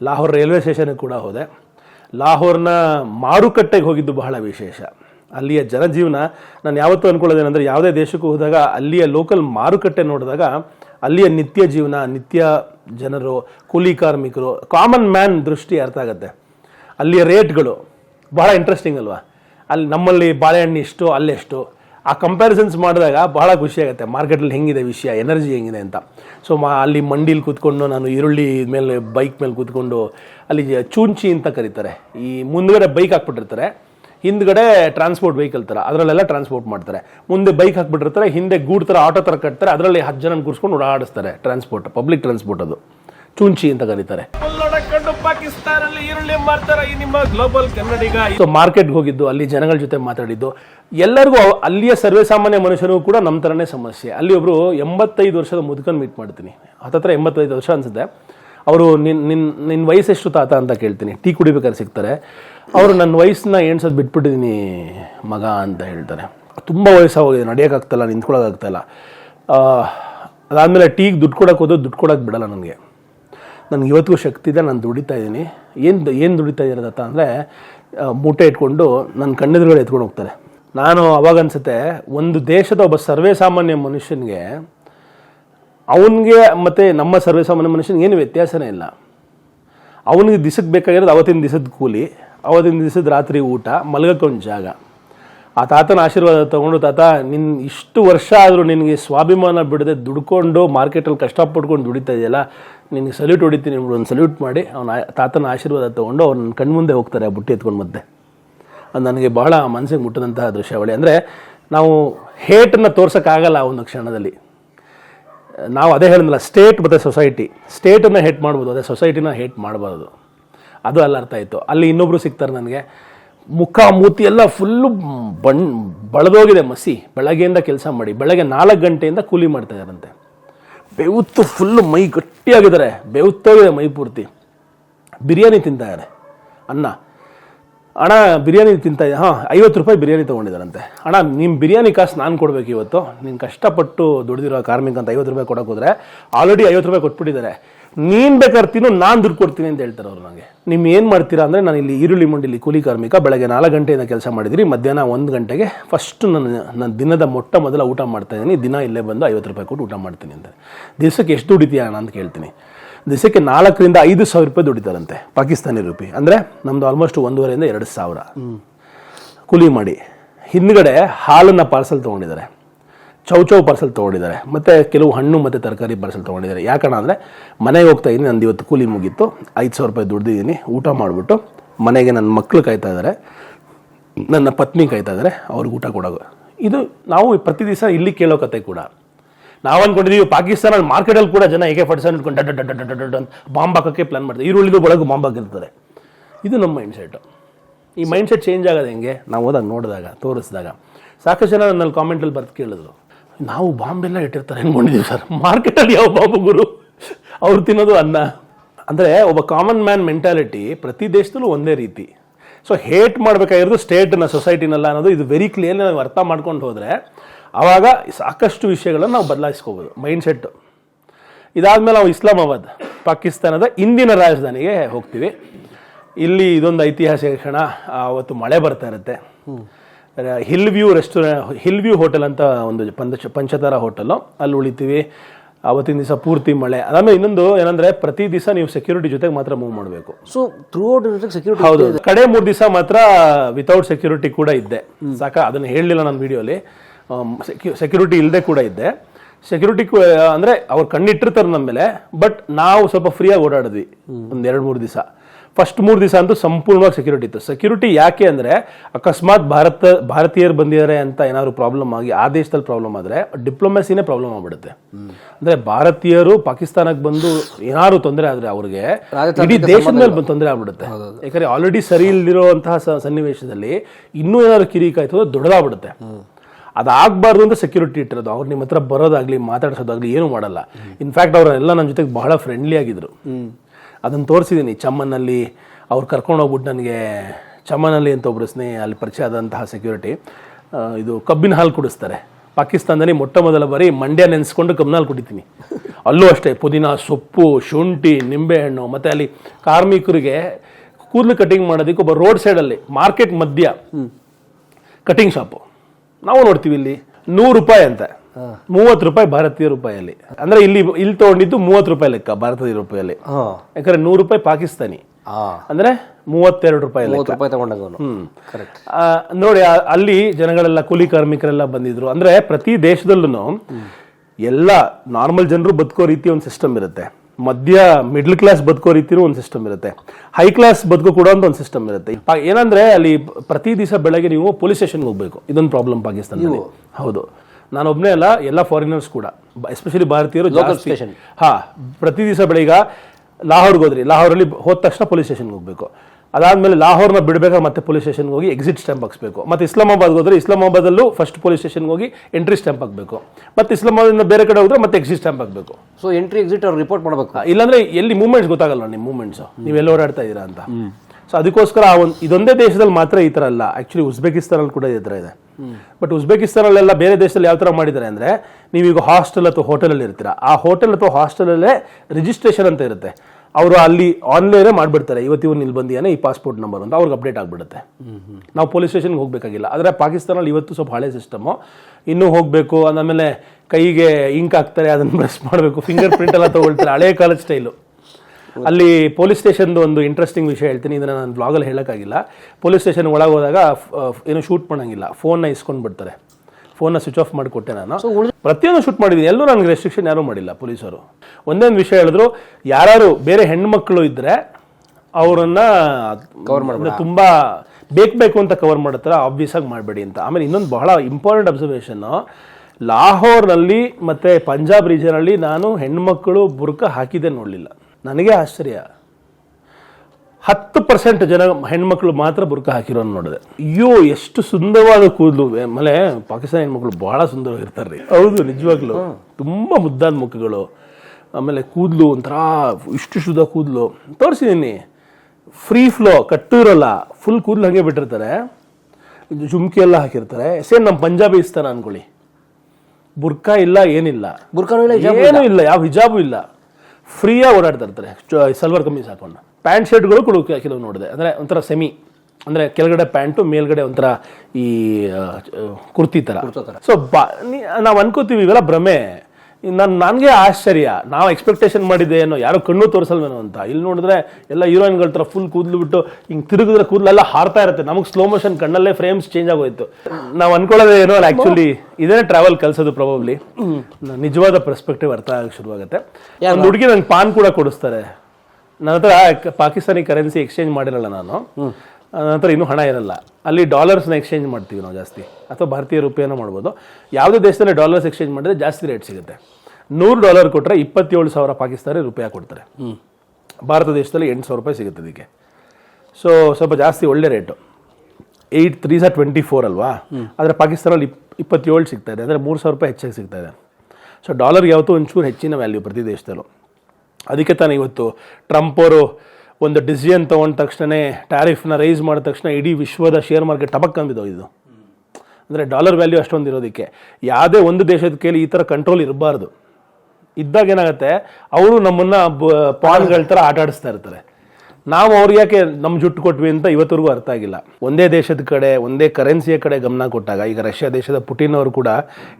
ಲಾಹೋರ್ ರೈಲ್ವೆ ಸ್ಟೇಷನ್ಗೆ ಕೂಡ ಹೋದೆ. ಲಾಹೋರ್ನ ಮಾರುಕಟ್ಟೆಗೆ ಹೋಗಿದ್ದು ಬಹಳ ವಿಶೇಷ. ಅಲ್ಲಿಯ ಜನಜೀವನ ನಾನು ಯಾವತ್ತೂ ಅನ್ಕೊಳ್ಳೋದೇನೆಂದರೆ ಯಾವುದೇ ದೇಶಕ್ಕೂ ಹೋದಾಗ ಅಲ್ಲಿಯ ಲೋಕಲ್ ಮಾರುಕಟ್ಟೆ ನೋಡಿದಾಗ ಅಲ್ಲಿಯ ನಿತ್ಯ ಜೀವನ ನಿತ್ಯ ಜನರು, ಕೂಲಿ ಕಾರ್ಮಿಕರು ಕಾಮನ್ ಮ್ಯಾನ್ ದೃಷ್ಟಿ ಅರ್ಥ ಆಗುತ್ತೆ. ಅಲ್ಲಿಯ ರೇಟ್ಗಳು ಬಹಳ ಇಂಟ್ರೆಸ್ಟಿಂಗ್ ಅಲ್ವಾ? ಅಲ್ಲಿ ನಮ್ಮಲ್ಲಿ ಬಾಳೆಹಣ್ಣು ಇಷ್ಟು ಅಲ್ಲೆಷ್ಟು ಆ ಕಂಪ್ಯಾರಿಸನ್ಸ್ ಮಾಡಿದಾಗ ಬಹಳ ಖುಷಿಯಾಗುತ್ತೆ ಮಾರ್ಕೆಟಲ್ಲಿ ಹೆಂಗಿದೆ ವಿಷಯ ಎನರ್ಜಿ ಹೆಂಗಿದೆ ಅಂತ. ಸೊ ಮಾ, ಅಲ್ಲಿ ಮಂಡಿಲಿ ಕೂತ್ಕೊಂಡು ನಾನು ಈರುಳ್ಳಿ ಮೇಲೆ ಬೈಕ್ ಮೇಲೆ ಕೂತ್ಕೊಂಡು, ಅಲ್ಲಿ ಚೂಂಚಿ ಅಂತ ಕರೀತಾರೆ. ಈ ಮುಂದುಗಡೆ ಬೈಕ್ ಹಾಕ್ಬಿಟ್ಟಿರ್ತಾರೆ. ಹಿಂದ್ಗಡೆ ಟ್ರಾನ್ಸ್ಪೋರ್ಟ್ ವೆಹಿಕಲ್ ಥರ ಅದರಲ್ಲೆಲ್ಲ ಟ್ರಾನ್ಸ್ಪೋರ್ಟ್ ಮಾಡ್ತಾರೆ. ಮುಂದೆ ಬೈಕ್ ಹಾಕ್ಬಿಟ್ಟಿರ್ತಾರೆ ಹಿಂದೆ ಗೂಡ್ ಥರ ಆಟೋ ಥರ ಕಟ್ತಾರೆ ಅದರಲ್ಲಿ ಹತ್ತು ಜನ ಕೂರಿಸ್ಕೊಂಡು ಓಡಾಡಿಸ್ತಾರೆ ಟ್ರಾನ್ಸ್ಪೋರ್ಟ್ ಪಬ್ಲಿಕ್ ಟ್ರಾನ್ಸ್ಪೋರ್ಟ್ ಅದು. ಚುಂಚಿ ಅಂತ ಕರೀತಾರೆ. ಸೊ ಮಾರ್ಕೆಟ್ಗೆ ಹೋಗಿದ್ದು ಅಲ್ಲಿ ಜನಗಳ ಜೊತೆ ಮಾತಾಡಿದ್ದು. ಎಲ್ಲರಿಗೂ ಅಲ್ಲಿಯ ಸರ್ವೇ ಸಾಮಾನ್ಯ ಮನುಷ್ಯನೂ ಕೂಡ ನಮ್ಮ ಥರನೇ ಸಮಸ್ಯೆ. ಅಲ್ಲಿ ಒಬ್ರು ಎಂಬತ್ತೈದು ವರ್ಷದ ಮುದುಕನ್ ಮೀಟ್ ಮಾಡ್ತೀನಿ. ಹತ್ತತ್ರ ಎಂಬತ್ತೈದು ವರ್ಷ ಅನ್ಸುತ್ತೆ. ಅವರು ನಿನ್ ನಿನ್ ನಿನ್ನ ವಯಸ್ಸು ಎಷ್ಟು ತಾತ ಅಂತ ಕೇಳ್ತೀನಿ. ಟೀ ಕುಡಿಬೇಕಾದ್ರೆ ಸಿಗ್ತಾರೆ. ಅವರು ನನ್ನ ವಯಸ್ಸನ್ನ ಎಣ್ಸೋದು ಬಿಟ್ಬಿಟ್ಟಿದ್ದೀನಿ ಮಗ ಅಂತ ಹೇಳ್ತಾರೆ. ತುಂಬ ವಯಸ್ಸಾಗೋಗಿದೆ ನಡೆಯೋಕ್ಕಾಗ್ತಲ್ಲ ನಿಂತ್ಕೊಳ್ಳೋಕ್ಕಾಗ್ತಲ್ಲ ಅದಾದಮೇಲೆ ಟೀಗೆ ದುಡ್ಡು ಕೊಡೋಕೆ ಹೋದ್ರೆ ದುಡ್ಡು ಕೊಡೋಕೆ ಬಿಡಲ್ಲ ನನಗೆ. ನನಗೆ ಇವತ್ತಿಗೂ ಶಕ್ತಿ ಇದೆ, ನಾನು ದುಡಿತಾ ಇದ್ದೀನಿ ಏನು ಏನು ದುಡಿತಾ ತಾತ ಅಂದರೆ ಮೂಟೆ ಇಟ್ಕೊಂಡು ನನ್ನ ಕಣ್ಣೆದುರುಗಡೆ ಎತ್ಕೊಂಡು ಹೋಗ್ತಾರೆ. ನಾನು ಅವಾಗ ಅನ್ಸುತ್ತೆ, ಒಂದು ದೇಶದ ಒಬ್ಬ ಸರ್ವೇ ಸಾಮಾನ್ಯ ಮನುಷ್ಯನಿಗೆ ಅವನಿಗೆ ಮತ್ತು ನಮ್ಮ ಸರ್ವೇ ಸಾಮಾನ್ಯ ಮನುಷ್ಯನಿಗೆ ಏನು ವ್ಯತ್ಯಾಸನೇ ಇಲ್ಲ. ಅವನಿಗೆ ದಿಸಕ್ಕೆ ಬೇಕಾಗಿರೋದು ಅವತ್ತಿನ ದಿವಸದ ಕೂಲಿ, ಅವತ್ತಿನ ದಿವಸದ ರಾತ್ರಿ ಊಟ ಮಲಗಕ್ಕೆ ಒಂದು ಜಾಗ. ಆ ತಾತನ ಆಶೀರ್ವಾದ ತೊಗೊಂಡು, ತಾತ ನಿನ್ನ ಇಷ್ಟು ವರ್ಷ ಆದರೂ ನಿನಗೆ ಸ್ವಾಭಿಮಾನ ಬಿಡದೆ ದುಡ್ಕೊಂಡು ಮಾರ್ಕೆಟಲ್ಲಿ ಕಷ್ಟಪಟ್ಕೊಂಡು ದುಡಿತಾ ಇದೆಯಲ್ಲ, ನಿನಗೆ ಸಲ್ಯೂಟ್ ಹೊಡಿತೀನಿ ಒಂದು ಸಲ್ಯೂಟ್ ಮಾಡಿ. ಅವನ ತಾತನ ಆಶೀರ್ವಾದ ತೊಗೊಂಡು ಅವ್ನ ಕಣ್ಮುಂದೆ ಹೋಗ್ತಾರೆ ಆ ಬುಟ್ಟಿ ಎತ್ಕೊಂಡು ಮತ್ತೆ ಅದು ನನಗೆ ಬಹಳ ಮನಸ್ಸಿಗೆ ಮುಟ್ಟದಂತಹ ದೃಶ್ಯಾವಳಿ. ಅಂದರೆ ನಾವು ಹೇಟನ್ನು ತೋರ್ಸೋಕ್ಕಾಗಲ್ಲ ಒಂದು ಕ್ಷಣದಲ್ಲಿ. ನಾವು ಅದೇ ಹೇಳಿದ್ನಲ್ಲ ಸ್ಟೇಟ್ ಮತ್ತು ಸೊಸೈಟಿ ಸ್ಟೇಟನ್ನು ಹೇಟ್ ಮಾಡ್ಬೋದು, ಅದೇ ಸೊಸೈಟಿನ ಹೇಟ್ ಮಾಡಬಾರ್ದು. ಅದು ಅಲ್ಲಿ ಅರ್ಥ ಆಯಿತು. ಅಲ್ಲಿ ಇನ್ನೊಬ್ರು ಸಿಗ್ತಾರೆ ನನಗೆ. ಮುಖ, ಮೂತಿ ಎಲ್ಲ ಫುಲ್ಲು ಬಣ್ ಬಳದೋಗಿದೆ ಮಸಿ. ಬೆಳಗ್ಗೆಯಿಂದ ಕೆಲಸ ಮಾಡಿ, ಬೆಳಗ್ಗೆ ನಾಲ್ಕು ಗಂಟೆಯಿಂದ ಕೂಲಿ ಮಾಡ್ತಾ ಇದ್ದಾರಂತೆ. ಬೆವುತ್ತು ಫುಲ್ಲು ಮೈ ಗಟ್ಟಿಯಾಗಿದ್ದಾರೆ. ಬೆವುತ್ತೋಗಿದೆ ಮೈ ಪೂರ್ತಿ. ಬಿರಿಯಾನಿ ತಿಂತಾಯಿದ್ದಾರೆ ಅನ್ನ. ಅಣ್ಣ, ಬಿರಿಯಾನಿ ತಿಂತ ಹಾಂ, ಐವತ್ತು ರೂಪಾಯಿ ಬಿರಿಯಾನಿ ತೊಗೊಂಡಿದ್ದಾರಂತೆ. ಅಣ್ಣ ನಿಮ್ಮ ಬಿರಿಯಾನಿ ಕಾಸು ನಾನು ಕೊಡಬೇಕು ಇವತ್ತು. ನೀನು ಕಷ್ಟಪಟ್ಟು ದುಡಿದಿರೋ ಕಾರ್ಮಿಕ ಅಂತ ಐವತ್ತು ರೂಪಾಯಿ ಕೊಡೋಕೆ ಹೋದ್ರೆ ಆಲ್ರೆಡಿ ಐವತ್ತು ರೂಪಾಯಿ ಕೊಟ್ಬಿಟ್ಟಿದ್ದಾರೆ. ನೀನು ಬೇಕಾದ್ರೆ ತಿನ್ನು, ನಾನು ದುಡ್ಡು ಕೊಡ್ತೀನಿ ಅಂತ ಹೇಳ್ತಾರೆ ಅವ್ರು ನನಗೆ ನೀವು ಏನು ಮಾಡ್ತೀರಾ ಅಂದರೆ ನಾನು ಇಲ್ಲಿ ಈರುಳ್ಳಿ ಮಂಡಿಲಿ ಕೂಲಿ ಕಾರ್ಮಿಕ, ಬೆಳಗ್ಗೆ ನಾಲ್ಕು ಗಂಟೆಯಿಂದ ಕೆಲಸ ಮಾಡಿದಿರಿ, ಮಧ್ಯಾಹ್ನ ಒಂದು ಗಂಟೆಗೆ ಫಸ್ಟು ನನ್ನ ನನ್ನ ದಿನದ ಮೊಟ್ಟ ಮೊದಲ ಊಟ ಮಾಡ್ತಾಯಿದ್ದೀನಿ ದಿನ ಇಲ್ಲೇ ಬಂದು ಐವತ್ತು ರೂಪಾಯಿ ಕೊಟ್ಟು ಊಟ ಮಾಡ್ತೀನಿ ಅಂತ ದಿವಸಕ್ಕೆ ಎಷ್ಟು ದುಡಿತೀಯ ಅಣ್ಣ ಅಂತ ಕೇಳ್ತೀನಿ. ದಿವಸಕ್ಕೆ ನಾಲ್ಕರಿಂದ ಐದು ಸಾವಿರ ರೂಪಾಯಿ ದುಡಿತಾರಂತೆ, ಪಾಕಿಸ್ತಾನಿ ರೂಪಿ. ಅಂದರೆ ನಮ್ಮದು ಆಲ್ಮೋಸ್ಟ್ ಒಂದೂವರೆಯಿಂದ ಎರಡು ಸಾವಿರ. ಕೂಲಿ ಮಾಡಿ. ಹಿಂದ್ಗಡೆ ಹಾಲನ್ನು ಪಾರ್ಸಲ್ ತೊಗೊಂಡಿದ್ದಾರೆ. ಚೌಚೌ ಪಾರ್ಸಲ್ ತೊಗೊಂಡಿದ್ದಾರೆ. ಮತ್ತು ಕೆಲವು ಹಣ್ಣು ಮತ್ತು ತರಕಾರಿ ಪಾರ್ಸಲ್ ತೊಗೊಂಡಿದ್ದಾರೆ. ಯಾಕಣ ಅಂದರೆ, ಮನೆಗೆ ಹೋಗ್ತಾ ಇದ್ದೀನಿ, ನಂದು ಇವತ್ತು ಕೂಲಿ ಮುಗೀತು. ಐದು ಸಾವಿರ ರೂಪಾಯಿ ದುಡ್ದಿದ್ದೀನಿ, ಊಟ ಮಾಡಿಬಿಟ್ಟು ಮನೆಗೆ ನನ್ನ ಮಕ್ಕಳು ಕಾಯ್ತಾ ಇದ್ದಾರೆ. ನನ್ನ ಪತ್ನಿ ಕಾಯ್ತಾ ಇದ್ದಾರೆ. ಅವ್ರಿಗೆ ಊಟ ಕೊಡೋದು. ಇದು ನಾವು ಪ್ರತಿ ದಿವಸ ಇಲ್ಲಿ ಕೇಳೋ ಕತೆ ಕೂಡ. ನಾವು ಅನ್ಕೊಂಡಿದ್ದೀವಿ ಪಾಕಿಸ್ತಾನ ಮಾರ್ಕೆಟಲ್ಲಿ ಕೂಡ ಜನ ಏಕೆ ಫಾರ್ಟಿ ಸೆವೆನ್ ಇಟ್ಕೊಂಡು ಡಡ್ ಡಡ್ ಡಡ್ ಬಾಂಬ್ ಹಾಕೋಕ್ಕೆ ಪ್ಲಾನ್ ಮಾಡ್ತಾರೆ. ಈರುಳ್ಳಿ ಒಳಗೆ ಬಾಂಬ್ ಹಾಕಿರ್ತಾರೆ ಇದು ನಮ್ಮ ಮೈಂಡ್ ಸೆಟ್ ಈ ಮೈಂಡ್ ಸೆಟ್ ಚೇಂಜ್ ಆಗೋದು ಹೆಂಗೆ? ನಾವು ಹೋದಾಗ ನೋಡಿದಾಗ, ತೋರಿಸಿದಾಗ. ಸಾಕಷ್ಟು ಜನ ನನ್ನಲ್ಲಿ ಕಾಮೆಂಟಲ್ಲಿ ಬರ್ತು ಕೇಳಿದ್ರು, ನಾವು ಬಾಂಬೆಲ್ಲ ಇಟ್ಟಿರ್ತಾರೆ ಅನ್ಕೊಂಡಿದ್ದೀವಿ ಸರ್. ಮಾರ್ಕೆಟಲ್ಲಿ ಯಾವ ಬಾಂಬು ಗುರು? ಅವ್ರು ತಿನ್ನೋದು ಅನ್ನ. ಅಂದರೆ ಒಬ್ಬ ಕಾಮನ್ ಮ್ಯಾನ್ ಮೆಂಟಾಲಿಟಿ ಪ್ರತಿ ದೇಶದಲ್ಲೂ ಒಂದೇ ರೀತಿ. ಸೊ ಹೇಟ್ ಮಾಡಬೇಕಾಗಿರೋದು ಸ್ಟೇಟ್ನ ಸೊಸೈಟಿನಲ್ಲ ಅನ್ನೋದು. ಇದು ವೆರಿ ಕ್ಲಿಯರ್ಲಿ ನಾವು ಅರ್ಥ ಮಾಡ್ಕೊಂಡು ಹೋದರೆ ಆವಾಗ ಸಾಕಷ್ಟು ವಿಷಯಗಳನ್ನು ನಾವು ಬದಲಾಯಿಸ್ಕೋಬೋದು ಮೈಂಡ್ ಸೆಟ್ ಇದಾದ್ಮೇಲೆ ನಾವು ಇಸ್ಲಾಮಾಬಾದ್ ಪಾಕಿಸ್ತಾನದ ಇಂದಿನ ರಾಜಧಾನಿಗೆ ಹೋಗ್ತೀವಿ. ಇಲ್ಲಿ ಇದೊಂದು ಐತಿಹಾಸಿಕ ಕ್ಷಣ. ಅವತ್ತು ಮಳೆ ಬರ್ತಾ ಇರುತ್ತೆ. Hill view restaurant hill view hotel ಅಂತ ಒಂದು ಪಂಚ ಪಂಚತಾರ ಹೋಟೆಲು ಅಲ್ಲಿ ಉಳಿತೀವಿ. ಅವತ್ತಿನ ದಿವಸ ಪೂರ್ತಿ ಮಳೆ. ಅದಾದ್ಮೇಲೆ ಇನ್ನೊಂದು ಏನಂದ್ರೆ ಪ್ರತಿ ದಿವಸ ನೀವು ಸೆಕ್ಯೂರಿಟಿ ಜೊತೆಗೆ ಮಾತ್ರ ಮೂವ್ ಮಾಡಬೇಕು. ಸೊ ಸೆಕ್ಯೂರಿಟಿ ಹೌದು. ಕಡೆ ಮೂರು ದಿವಸ ಮಾತ್ರ ವಿತೌಟ್ ಸೆಕ್ಯೂರಿಟಿ ಕೂಡ ಇದ್ದೆ. ಸಾಕ ಅದನ್ನು ಹೇಳಲಿಲ್ಲ ನನ್ನ ವಿಡಿಯೋಲಿ ಸೆಕ್ಯೂರಿಟಿ ಇಲ್ಲದೆ ಕೂಡ ಇದ್ದೆ. ಸೆಕ್ಯೂರಿಟಿ ಅಂದ್ರೆ ಅವ್ರು ಕಣ್ಣಿಟ್ಟಿರ್ತಾರೆ ನಮ್ಮ ಮೇಲೆ ಬಟ್ ನಾವು ಸ್ವಲ್ಪ ಫ್ರೀಯಾಗಿ ಓಡಾಡಿದ್ವಿ ಒಂದು ಎರಡು ಮೂರು ದಿವಸ. ಫಸ್ಟ್ ಮೂರು ದಿವಸ ಅಂತೂ ಸಂಪೂರ್ಣವಾಗಿ ಸೆಕ್ಯೂರಿಟಿ ಇತ್ತು. ಸೆಕ್ಯೂರಿಟಿ ಯಾಕೆ ಅಂದ್ರೆ ಅಕಸ್ಮಾತ್ ಭಾರತ ಭಾರತೀಯರು ಬಂದಿದ್ದಾರೆ ಅಂತ ಏನಾದರೂ ಪ್ರಾಬ್ಲಮ್ ಆಗಿ ಆ ದೇಶದಲ್ಲಿ ಪ್ರಾಬ್ಲಮ್ ಆದ್ರೆ ಡಿಪ್ಲೊಮೆಸಿನೇ ಪ್ರಾಬ್ಲಮ್ ಆಗಿಬಿಡುತ್ತೆ. ಅಂದ್ರೆ ಭಾರತೀಯರು ಪಾಕಿಸ್ತಾನಕ್ಕೆ ಬಂದು ಏನಾದ್ರು ತೊಂದರೆ ಆದ್ರೆ ಅವ್ರಿಗೆ ಇಡೀ ದೇಶದ ಮೇಲೆ ಬಂದು ತೊಂದರೆ ಆಗ್ಬಿಡುತ್ತೆ. ಯಾಕಂದ್ರೆ ಆಲ್ರೆಡಿ ಸರಿ ಇಲ್ದಿರುವಂತಹ ಸ- ಸನ್ನಿವೇಶದಲ್ಲಿ ಇನ್ನೂ ಏನಾದ್ರು ಕಿರಿಕಾಯ್ತು ದೊಡ್ಡದಾಗ್ಬಿಡುತ್ತೆ. ಅದಾಗಬಾರ್ದು ಅಂತ ಸೆಕ್ಯೂರಿಟಿ ಇಟ್ಟಿರೋದು. ಅವ್ರು ನಿಮ್ಮ ಹತ್ರ ಬರೋದಾಗಲಿ, ಮಾತಾಡಿಸೋದಾಗಲಿ ಏನೂ ಮಾಡಲ್ಲ. ಇನ್ಫ್ಯಾಕ್ಟ್ ಅವರೆಲ್ಲ ನನ್ನ ಜೊತೆಗೆ ಬಹಳ ಫ್ರೆಂಡ್ಲಿ ಆಗಿದ್ರು. ಅದನ್ನು ತೋರಿಸಿದ್ದೀನಿ ಚಮ್ಮನಲ್ಲಿ ಅವ್ರು ಕರ್ಕೊಂಡು ಹೋಗ್ಬಿಟ್ಟು ನನಗೆ ಚಮ್ಮನಲ್ಲಿ ಅಂತ ಒಬ್ಬರು ಸ್ನೇಹ, ಅಲ್ಲಿ ಪರಿಚಯ ಆದಂತಹ ಸೆಕ್ಯೂರಿಟಿ ಇದು ಕಬ್ಬಿನ ಹಾಲು ಕುಡಿಸ್ತಾರೆ. ಪಾಕಿಸ್ತಾನದಲ್ಲಿ ಮೊಟ್ಟ ಮೊದಲ ಬಾರಿ ಮಂಡ್ಯ ನೆನೆಸ್ಕೊಂಡು ಕಬ್ಬಿನ ಹಾಲು ಕುಡಿತೀನಿ. ಅಲ್ಲೂ ಅಷ್ಟೇ, ಪುದೀನ, ಸೊಪ್ಪು, ಶುಂಠಿ, ನಿಂಬೆಹಣ್ಣು, ಮತ್ತು ಅಲ್ಲಿ ಕಾರ್ಮಿಕರಿಗೆ ಕೂದಲು ಕಟಿಂಗ್ ಮಾಡೋದಕ್ಕೆ ಒಬ್ಬ ರೋಡ್ ಸೈಡಲ್ಲಿ ಮಾರ್ಕೆಟ್ ಮಧ್ಯ ಕಟಿಂಗ್ ಶಾಪು ನಾವು ನೋಡ್ತೀವಿ ಇಲ್ಲಿ. ನೂರು ರೂಪಾಯಿ ಅಂತ. ಮೂವತ್ತು ರೂಪಾಯಿ ಭಾರತೀಯ ರೂಪಾಯಲ್ಲಿ ಅಂದ್ರೆ ಇಲ್ಲಿ ಇಲ್ಲಿ ತಗೊಂಡಿದ್ದು ಮೂವತ್ತು ರೂಪಾಯಿ ಲೆಕ್ಕ ಭಾರತೀಯ ರೂಪಾಯಲ್ಲಿ ಯಾಕಂದ್ರೆ ನೂರು ರೂಪಾಯಿ ಪಾಕಿಸ್ತಾನಿ. ಅಂದ್ರೆ ಮೂವತ್ತೆರಡು ರೂಪಾಯಿ ರೂಪಾಯಿ ನೋಡಿ ಅಲ್ಲಿ ಜನಗಳೆಲ್ಲ ಕೂಲಿ ಕಾರ್ಮಿಕರೆಲ್ಲ ಬಂದಿದ್ರು. ಅಂದ್ರೆ ಪ್ರತಿ ದೇಶದಲ್ಲೂ ಎಲ್ಲ ನಾರ್ಮಲ್ ಜನರು ಬದುಕೋ ರೀತಿ ಒಂದು ಸಿಸ್ಟಮ್ ಇರುತ್ತೆ. ಮಧ್ಯ ಮಿಡ್ಲ್ ಕ್ಲಾಸ್ ಬದುಕೋ ರೀತಿನೂ ಒಂದು ಸಿಸ್ಟಮ್ ಇರುತ್ತೆ. ಹೈ ಕ್ಲಾಸ್ ಬದುಕು ಕೂಡ ಅಂತ ಒಂದು ಸಿಸ್ಟಮ್ ಇರುತ್ತೆ. ಏನಂದ್ರೆ ಅಲ್ಲಿ ಪ್ರತಿ ದಿವಸ ಬೆಳಗ್ಗೆ ನೀವು ಪೊಲೀಸ್ ಸ್ಟೇಷನ್ಗೆ ಹೋಗ್ಬೇಕು. ಇದೊಂದು ಪ್ರಾಬ್ಲಮ್ ಪಾಕಿಸ್ತಾನದಲ್ಲಿ. ಹೌದು. ನಾನು ಒಬ್ಬನೇ ಅಲ್ಲ ಎಲ್ಲ ಫಾರಿನರ್ಸ್ ಕೂಡ. ಎಸ್ಪೆಷಲಿ ಭಾರತೀಯರು. ಹಾ ಪ್ರತಿ ದಿವಸ ಬೆಳಿಗ್ಗೆ ಲಾಹೋರ್ಗೆ ಹೋದ್ರಿ. ಲಾಹೋರಲ್ಲಿ ಹೋದ ತಕ್ಷಣ ಪೊಲೀಸ್ ಸ್ಟೇಷನ್ಗೆ ಹೋಗ್ಬೇಕು. ಅದಾದ್ಮೇಲೆ ಲಾಹೋರ್ನ ಬಿಡಬೇಕಾದ್ರೆ ಮತ್ತೆ ಪೊಲೀಸ್ ಸ್ಟೇಷನ್ಗೆ ಹೋಗಿ ಎಕ್ಸಿಟ್ ಸ್ಟ್ಯಾಂಪ್ ಹಾಕ್ಸ್ಬೇಕು. ಮತ್ತೆ ಇಸ್ಲಾಮಾಬಾದ್ಗೆ ಹೋದ್ರೆ ಇಸ್ಲಾಮಾಬಾದಲ್ಲೂ ಫಸ್ಟ್ ಪೊಲೀಸ್ ಸ್ಟೇಷನ್ಗೆ ಹೋಗಿ ಎಂಟ್ರಿ ಸ್ಟ್ಯಾಂಪ್ ಹಾಕಬೇಕು. ಮತ್ತೆ ಇಸ್ಲಾಮಾಬಾದಿಂದ ಬೇರೆ ಕಡೆ ಹೋದ್ರೆ ಮತ್ತೆ ಎಕ್ಸಿಟ್ ಸ್ಟ್ಯಾಂಪ್ ಹಾಕಬೇಕು. ಸೊ ಎಂಟ್ರಿ ಎಕ್ಸಿಟ್ ಅವ್ರು ರಿಪೋರ್ಟ್ ಮಾಡಬೇಕು. ಇಲ್ಲಾಂದ್ರೆ ಎಲ್ಲಿ ಮೂವ್ಮೆಂಟ್ಸ್ ಗೊತ್ತಾಗಲ್ಲ ನಿಮ್ಮ ಮೂವ್ಮೆಂಟ್ಸ್ ನೀವು ಎಲ್ಲಿ ಓಡಾಡ್ತಾ ಇದ್ದೀರಾ ಅಂತ. ಸೊ ಅದಕ್ಕೋಸ್ಕರ ಆ ಒಂದು ಇದೊಂದೇ ದೇಶದಲ್ಲಿ ಮಾತ್ರ ಈ ತರ ಅಲ್ಲ. ಆಕ್ಚುಲಿ ಉಜ್ಬೇಕಿಸ್ತಾನಲ್ಲಿ ಕೂಡ ಈ ತರ ಇದೆ. ಬಟ್ ಉಜ್ಬೇಕಿಸ್ತಾನಲ್ಲೆಲ್ಲ ಬೇರೆ ದೇಶದಲ್ಲಿ ಯಾವ ತರ ಮಾಡಿದ್ದಾರೆ ಅಂದ್ರೆ ನೀವೀಗ ಹಾಸ್ಟೆಲ್ ಅಥವಾ ಹೋಟೆಲಲ್ಲಿ ಇರ್ತೀರಾ. ಆ ಹೋಟೆಲ್ ಅಥವಾ ಹಾಸ್ಟೆಲಲ್ಲೇ ರಿಜಿಸ್ಟ್ರೇಷನ್ ಅಂತ ಇರುತ್ತೆ. ಅವರು ಅಲ್ಲಿ ಆನ್ಲೈನೇ ಮಾಡಿಬಿಡ್ತಾರೆ. ಇವತ್ತು ಇವನು ಇಲ್ಲಿ ಬಂದಿಯಾನೆ ಈ ಪಾಸ್ಪೋರ್ಟ್ ನಂಬರ್ ಅಂತ. ಅವ್ರಿಗೆ ಅಪ್ಡೇಟ್ ಆಗಿಬಿಡುತ್ತೆ. ನಾವು ಪೊಲೀಸ್ ಸ್ಟೇಷನ್ಗೆ ಹೋಗಬೇಕಾಗಿಲ್ಲ. ಆದರೆ ಪಾಕಿಸ್ತಾನಲ್ಲಿ ಇವತ್ತು ಸ್ವಲ್ಪ ಹಳೆ ಸಿಸ್ಟಮು ಇನ್ನೂ ಹೋಗಬೇಕು ಆಮೇಲೆ ಕೈಗೆ ಇಂಕ್ ಹಾಕ್ತಾರೆ, ಅದನ್ನು ಬ್ರಷ್ ಮಾಡಬೇಕು ಫಿಂಗರ್ ಪ್ರಿಂಟ್ ಎಲ್ಲ ತೊಗೊಳ್ತಾರೆ. ಹಳೆ ಕಾಲದ ಸ್ಟೈಲು ಅಲ್ಲಿ ಪೊಲೀಸ್ ಸ್ಟೇಷನ್ದು ಒಂದು ಇಂಟ್ರೆಸ್ಟಿಂಗ್ ವಿಷಯ ಹೇಳ್ತೀನಿ. ಇದನ್ನು ನಾನು ಬ್ಲಾಗಲ್ಲಿ ಹೇಳೋಕ್ಕಾಗಿಲ್ಲ. ಪೊಲೀಸ್ ಸ್ಟೇಷನ್ ಒಳಗೆ ಹೋದಾಗ ಏನು ಶೂಟ್ ಮಾಡೋಂಗಿಲ್ಲ. ಫೋನ್ನ ಇಸ್ಕೊಂಡು ಬಿಡ್ತಾರೆ ಫೋನ್ನ ಸ್ವಿಚ್ ಆಫ್ ಮಾಡಿಕೊಟ್ಟೆ ನಾನು. ಪ್ರತಿಯೊಂದು ಶೂಟ್ ಮಾಡಿದ್ದೀನಿ. ಎಲ್ಲೂ ನನಗೆ ರೆಸ್ಟ್ರಿಕ್ಷನ್ ಯಾರೂ ಮಾಡಿಲ್ಲ ಪೊಲೀಸರು. ಒಂದೊಂದು ಒಂದು ವಿಷಯ ಹೇಳಿದ್ರು ಯಾರು ಬೇರೆ ಹೆಣ್ಮಕ್ಳು ಇದ್ರೆ ಅವರನ್ನ ಅಂದ್ರೆ ತುಂಬಾ ಬೇಕು ಬೇಕು ಅಂತ ಕವರ್ ಮಾಡತ್ತರ ಆಬ್ವಿಯಸ್ ಆಗಿ ಮಾಡಬೇಡಿ ಅಂತ. ಆಮೇಲೆ ಇನ್ನೊಂದು ಬಹಳ ಇಂಪಾರ್ಟೆಂಟ್ ಅಬ್ಸರ್ವೇಷನ್ ಲಾಹೋರ್ನಲ್ಲಿ ಮತ್ತೆ ಪಂಜಾಬ್ ರೀಜನಲ್ಲಿ ನಾನು ಹೆಣ್ಮಕ್ಳು ಬುರ್ಕ ಹಾಕಿದೆ ನೋಡಲಿಲ್ಲ. ನನಗೆ ಆಶ್ಚರ್ಯ. ಹತ್ತು ಪರ್ಸೆಂಟ್ ಜನ ಹೆಣ್ಮಕ್ಳು ಮಾತ್ರ ಬುರ್ಕ ಹಾಕಿರೋನ್ ನೋಡಿದೆ. ಅಯ್ಯೋ ಎಷ್ಟು ಸುಂದರವಾದ ಕೂದಲು. ಮಲೆ ಪಾಕಿಸ್ತಾನ ಹೆಣ್ಮಕ್ಳು ಬಹಳ ಸುಂದರವಾಗಿರ್ತಾರೆ ಹೌದು ನಿಜವಾಗ್ಲು. ತುಂಬಾ ಮುದ್ದಾದ ಮುಖಗಳು. ಆಮೇಲೆ ಕೂದಲು ಒಂಥರ ಇಷ್ಟು ಶುದ್ಧ ಕೂದಲು. ತೋರಿಸಿದ್ದೀನಿ ಫ್ರೀ ಫ್ಲೋ ಕಟ್ಟು ಇರೋಲ್ಲ ಫುಲ್ ಕೂದಲು ಹಂಗೆ ಬಿಟ್ಟಿರ್ತಾರೆ. ಇದು ಜುಮ್ಕಿ ಎಲ್ಲ ಹಾಕಿರ್ತಾರೆ. ಸೇಮ್ ನಮ್ಮ ಪಂಜಾಬಿ ಇಸ್ತಾನ ಅನ್ಕೊಳ್ಳಿ. ಬುರ್ಕಾ ಇಲ್ಲ ಏನಿಲ್ಲ. ಬುರ್ಕಾ ಇಲ್ಲ ಏನೂ ಇಲ್ಲ. ಯಾವ ಹಿಜಾಬು ಇಲ್ಲ. ಫ್ರೀಯಾಗಿ ಓಡಾಡ್ತಾ ಇರ್ತಾರೆ. ಸಲ್ವಾರ್ ಕಮ್ಮೀಸ್ ಹಾಕೊಂಡು. ಪ್ಯಾಂಟ್ ಶರ್ಟ್ಗಳು ಕೂಡ ಕೆಲವು ನೋಡಿದೆ. ಅಂದರೆ ಒಂಥರ ಸೆಮಿ ಅಂದರೆ ಕೆಳಗಡೆ ಪ್ಯಾಂಟು ಮೇಲ್ಗಡೆ ಒಂಥರ ಈ ಕುರ್ತಿ ಥರ ಸೊ ಬಾ ನಾವು ಅನ್ಕೋತೀವಿ ಇವೆಲ್ಲ ಭ್ರಮೆ. ನಾನು ನನಗೆ ಆಶ್ಚರ್ಯ. ನಾವು ಎಕ್ಸ್ಪೆಕ್ಟೇಷನ್ ಮಾಡಿದ್ದೆ ಏನೋ ಯಾರು ಕಣ್ಣು ತೋರಿಸಲ್ವೇನೋ ಅಂತ. ಇಲ್ಲಿ ನೋಡಿದ್ರೆ ಎಲ್ಲ ಹೀರೋಯಿನ್ಗಳ ಥರ ಫುಲ್ ಕೂದಲು ಬಿಟ್ಟು ಹಿಂಗೆ ತಿರುಗಿದ್ರೆ ಕೂದಲೆಲ್ಲ ಹಾರ್ತಾ ಇರುತ್ತೆ. ನಮಗೆ ಸ್ಲೋ ಮೋಷನ್ ಕಣ್ಣಲ್ಲೇ ಫ್ರೇಮ್ಸ್ ಚೇಂಜ್ ಆಗೋಯ್ತು. ನಾವು ಅನ್ಕೊಳ್ಳೋದೇ ಏನೋ ಆಕ್ಚುಲಿ ಇದೇ ಟ್ರಾವೆಲ್ ಕಲ್ಸೋದು ಪ್ರಾಬಬ್ಲಿ ನಿಜವಾದ ಪರ್ಸ್ಪೆಕ್ಟಿವ್ ಅರ್ಥ ಆಗಕ್ಕೆ ಶುರುವಾಗುತ್ತೆ. ಒಂದು ಹುಡುಗಿ ನಂಗೆ ಪಾನ್ ಕೂಡ ಕೊಡಿಸ್ತಾರೆ. ಕ- ಪಾಕಿಸ್ತಾನಿ ಕರೆನ್ಸಿ ಎಕ್ಸ್ಚೇಂಜ್ ಮಾಡಿರಲ್ಲ ನಾನು. ನಂತರ ಇನ್ನೂ ಹಣ ಇರಲ್ಲ. ಅಲ್ಲಿ ಡಾಲರ್ಸ್ನ ಎಕ್ಸ್ಚೇಂಜ್ ಮಾಡ್ತೀವಿ ನಾವು ಜಾಸ್ತಿ. ಅಥವಾ ಭಾರತೀಯ ರೂಪಾಯಿನ ಮಾಡ್ಬೋದು. ಯಾವುದೇ ದೇಶದಲ್ಲಿ ಡಾಲರ್ಸ್ ಎಕ್ಸ್ಚೇಂಜ್ ಮಾಡಿದ್ರೆ ಜಾಸ್ತಿ ರೇಟ್ ಸಿಗುತ್ತೆ. ನೂರು ಡಾಲರ್ ಕೊಟ್ಟರೆ ಇಪ್ಪತ್ತೇಳು ಸಾವಿರ ಪಾಕಿಸ್ತಾನಿ ರೂಪಾಯಿ ಕೊಡ್ತಾರೆ. ಭಾರತ ದೇಶದಲ್ಲಿ ಎಂಟು ಸಾವಿರ ರೂಪಾಯಿ ಸಿಗುತ್ತೆ ಇದಕ್ಕೆ. ಸೊ ಸ್ವಲ್ಪ ಜಾಸ್ತಿ ಒಳ್ಳೆ rate eight three twenty four ಅಲ್ವಾ? ಆದರೆ ಪಾಕಿಸ್ತಾನಲ್ಲಿ ಇಪ್ ಇಪ್ಪತ್ತೇಳು ಸಿಗ್ತಾ ಇದೆ. ಅಂದರೆ ಮೂರು ಸಾವಿರ ರೂಪಾಯಿ ಹೆಚ್ಚಾಗಿ ಸಿಗ್ತಾ ಇದೆ. ಸೊ ಡಾಲರ್ಗೆ ಯಾವತ್ತೂ ಒಂಚೂರು ಹೆಚ್ಚಿನ ವ್ಯಾಲ್ಯೂ ಪ್ರತಿ ದೇಶದಲ್ಲೂ. ಅದಕ್ಕೆ ತಾನೇ ಇವತ್ತು ಟ್ರಂಪ್ ಅವರು ಒಂದು ಡಿಸಿಷನ್ ತೊಗೊಂಡ ತಕ್ಷಣ ಟ್ಯಾರಿಫ್ನ ರೈಸ್ ಮಾಡಿದ ತಕ್ಷಣ ಇಡೀ ವಿಶ್ವದ ಶೇರ್ ಮಾರ್ಕೆಟ್ ಟಬಕ್ ಇದು. ಅಂದರೆ ಡಾಲರ್ ವ್ಯಾಲ್ಯೂ ಅಷ್ಟೊಂದು ಇರೋದಕ್ಕೆ. ಯಾವುದೇ ಒಂದು ದೇಶದ ಕೇಳಿ ಈ ಥರ ಕಂಟ್ರೋಲ್ ಇರಬಾರ್ದು. ಇದ್ದಾಗ ಏನಾಗುತ್ತೆ, ಅವರು ನಮ್ಮನ್ನ ಪಾಲ್ಗಳ ಥರ ಆಟ ಆಡಿಸ್ತಾ ಇರ್ತಾರೆ. ನಾವು ಅವ್ರಿಗೆ ಯಾಕೆ ನಮ್ಮ ಜುಟ್ಟು ಕೊಟ್ವಿ ಅಂತ ಇವತ್ತರೆಗೂ ಅರ್ಥ ಆಗಿಲ್ಲ. ಒಂದೇ ದೇಶದ ಕಡೆ, ಒಂದೇ ಕರೆನ್ಸಿಯ ಕಡೆ ಗಮನ ಕೊಟ್ಟಾಗ, ಈಗ ರಷ್ಯಾ ದೇಶದ ಪುಟಿನ್ ಅವರು ಕೂಡ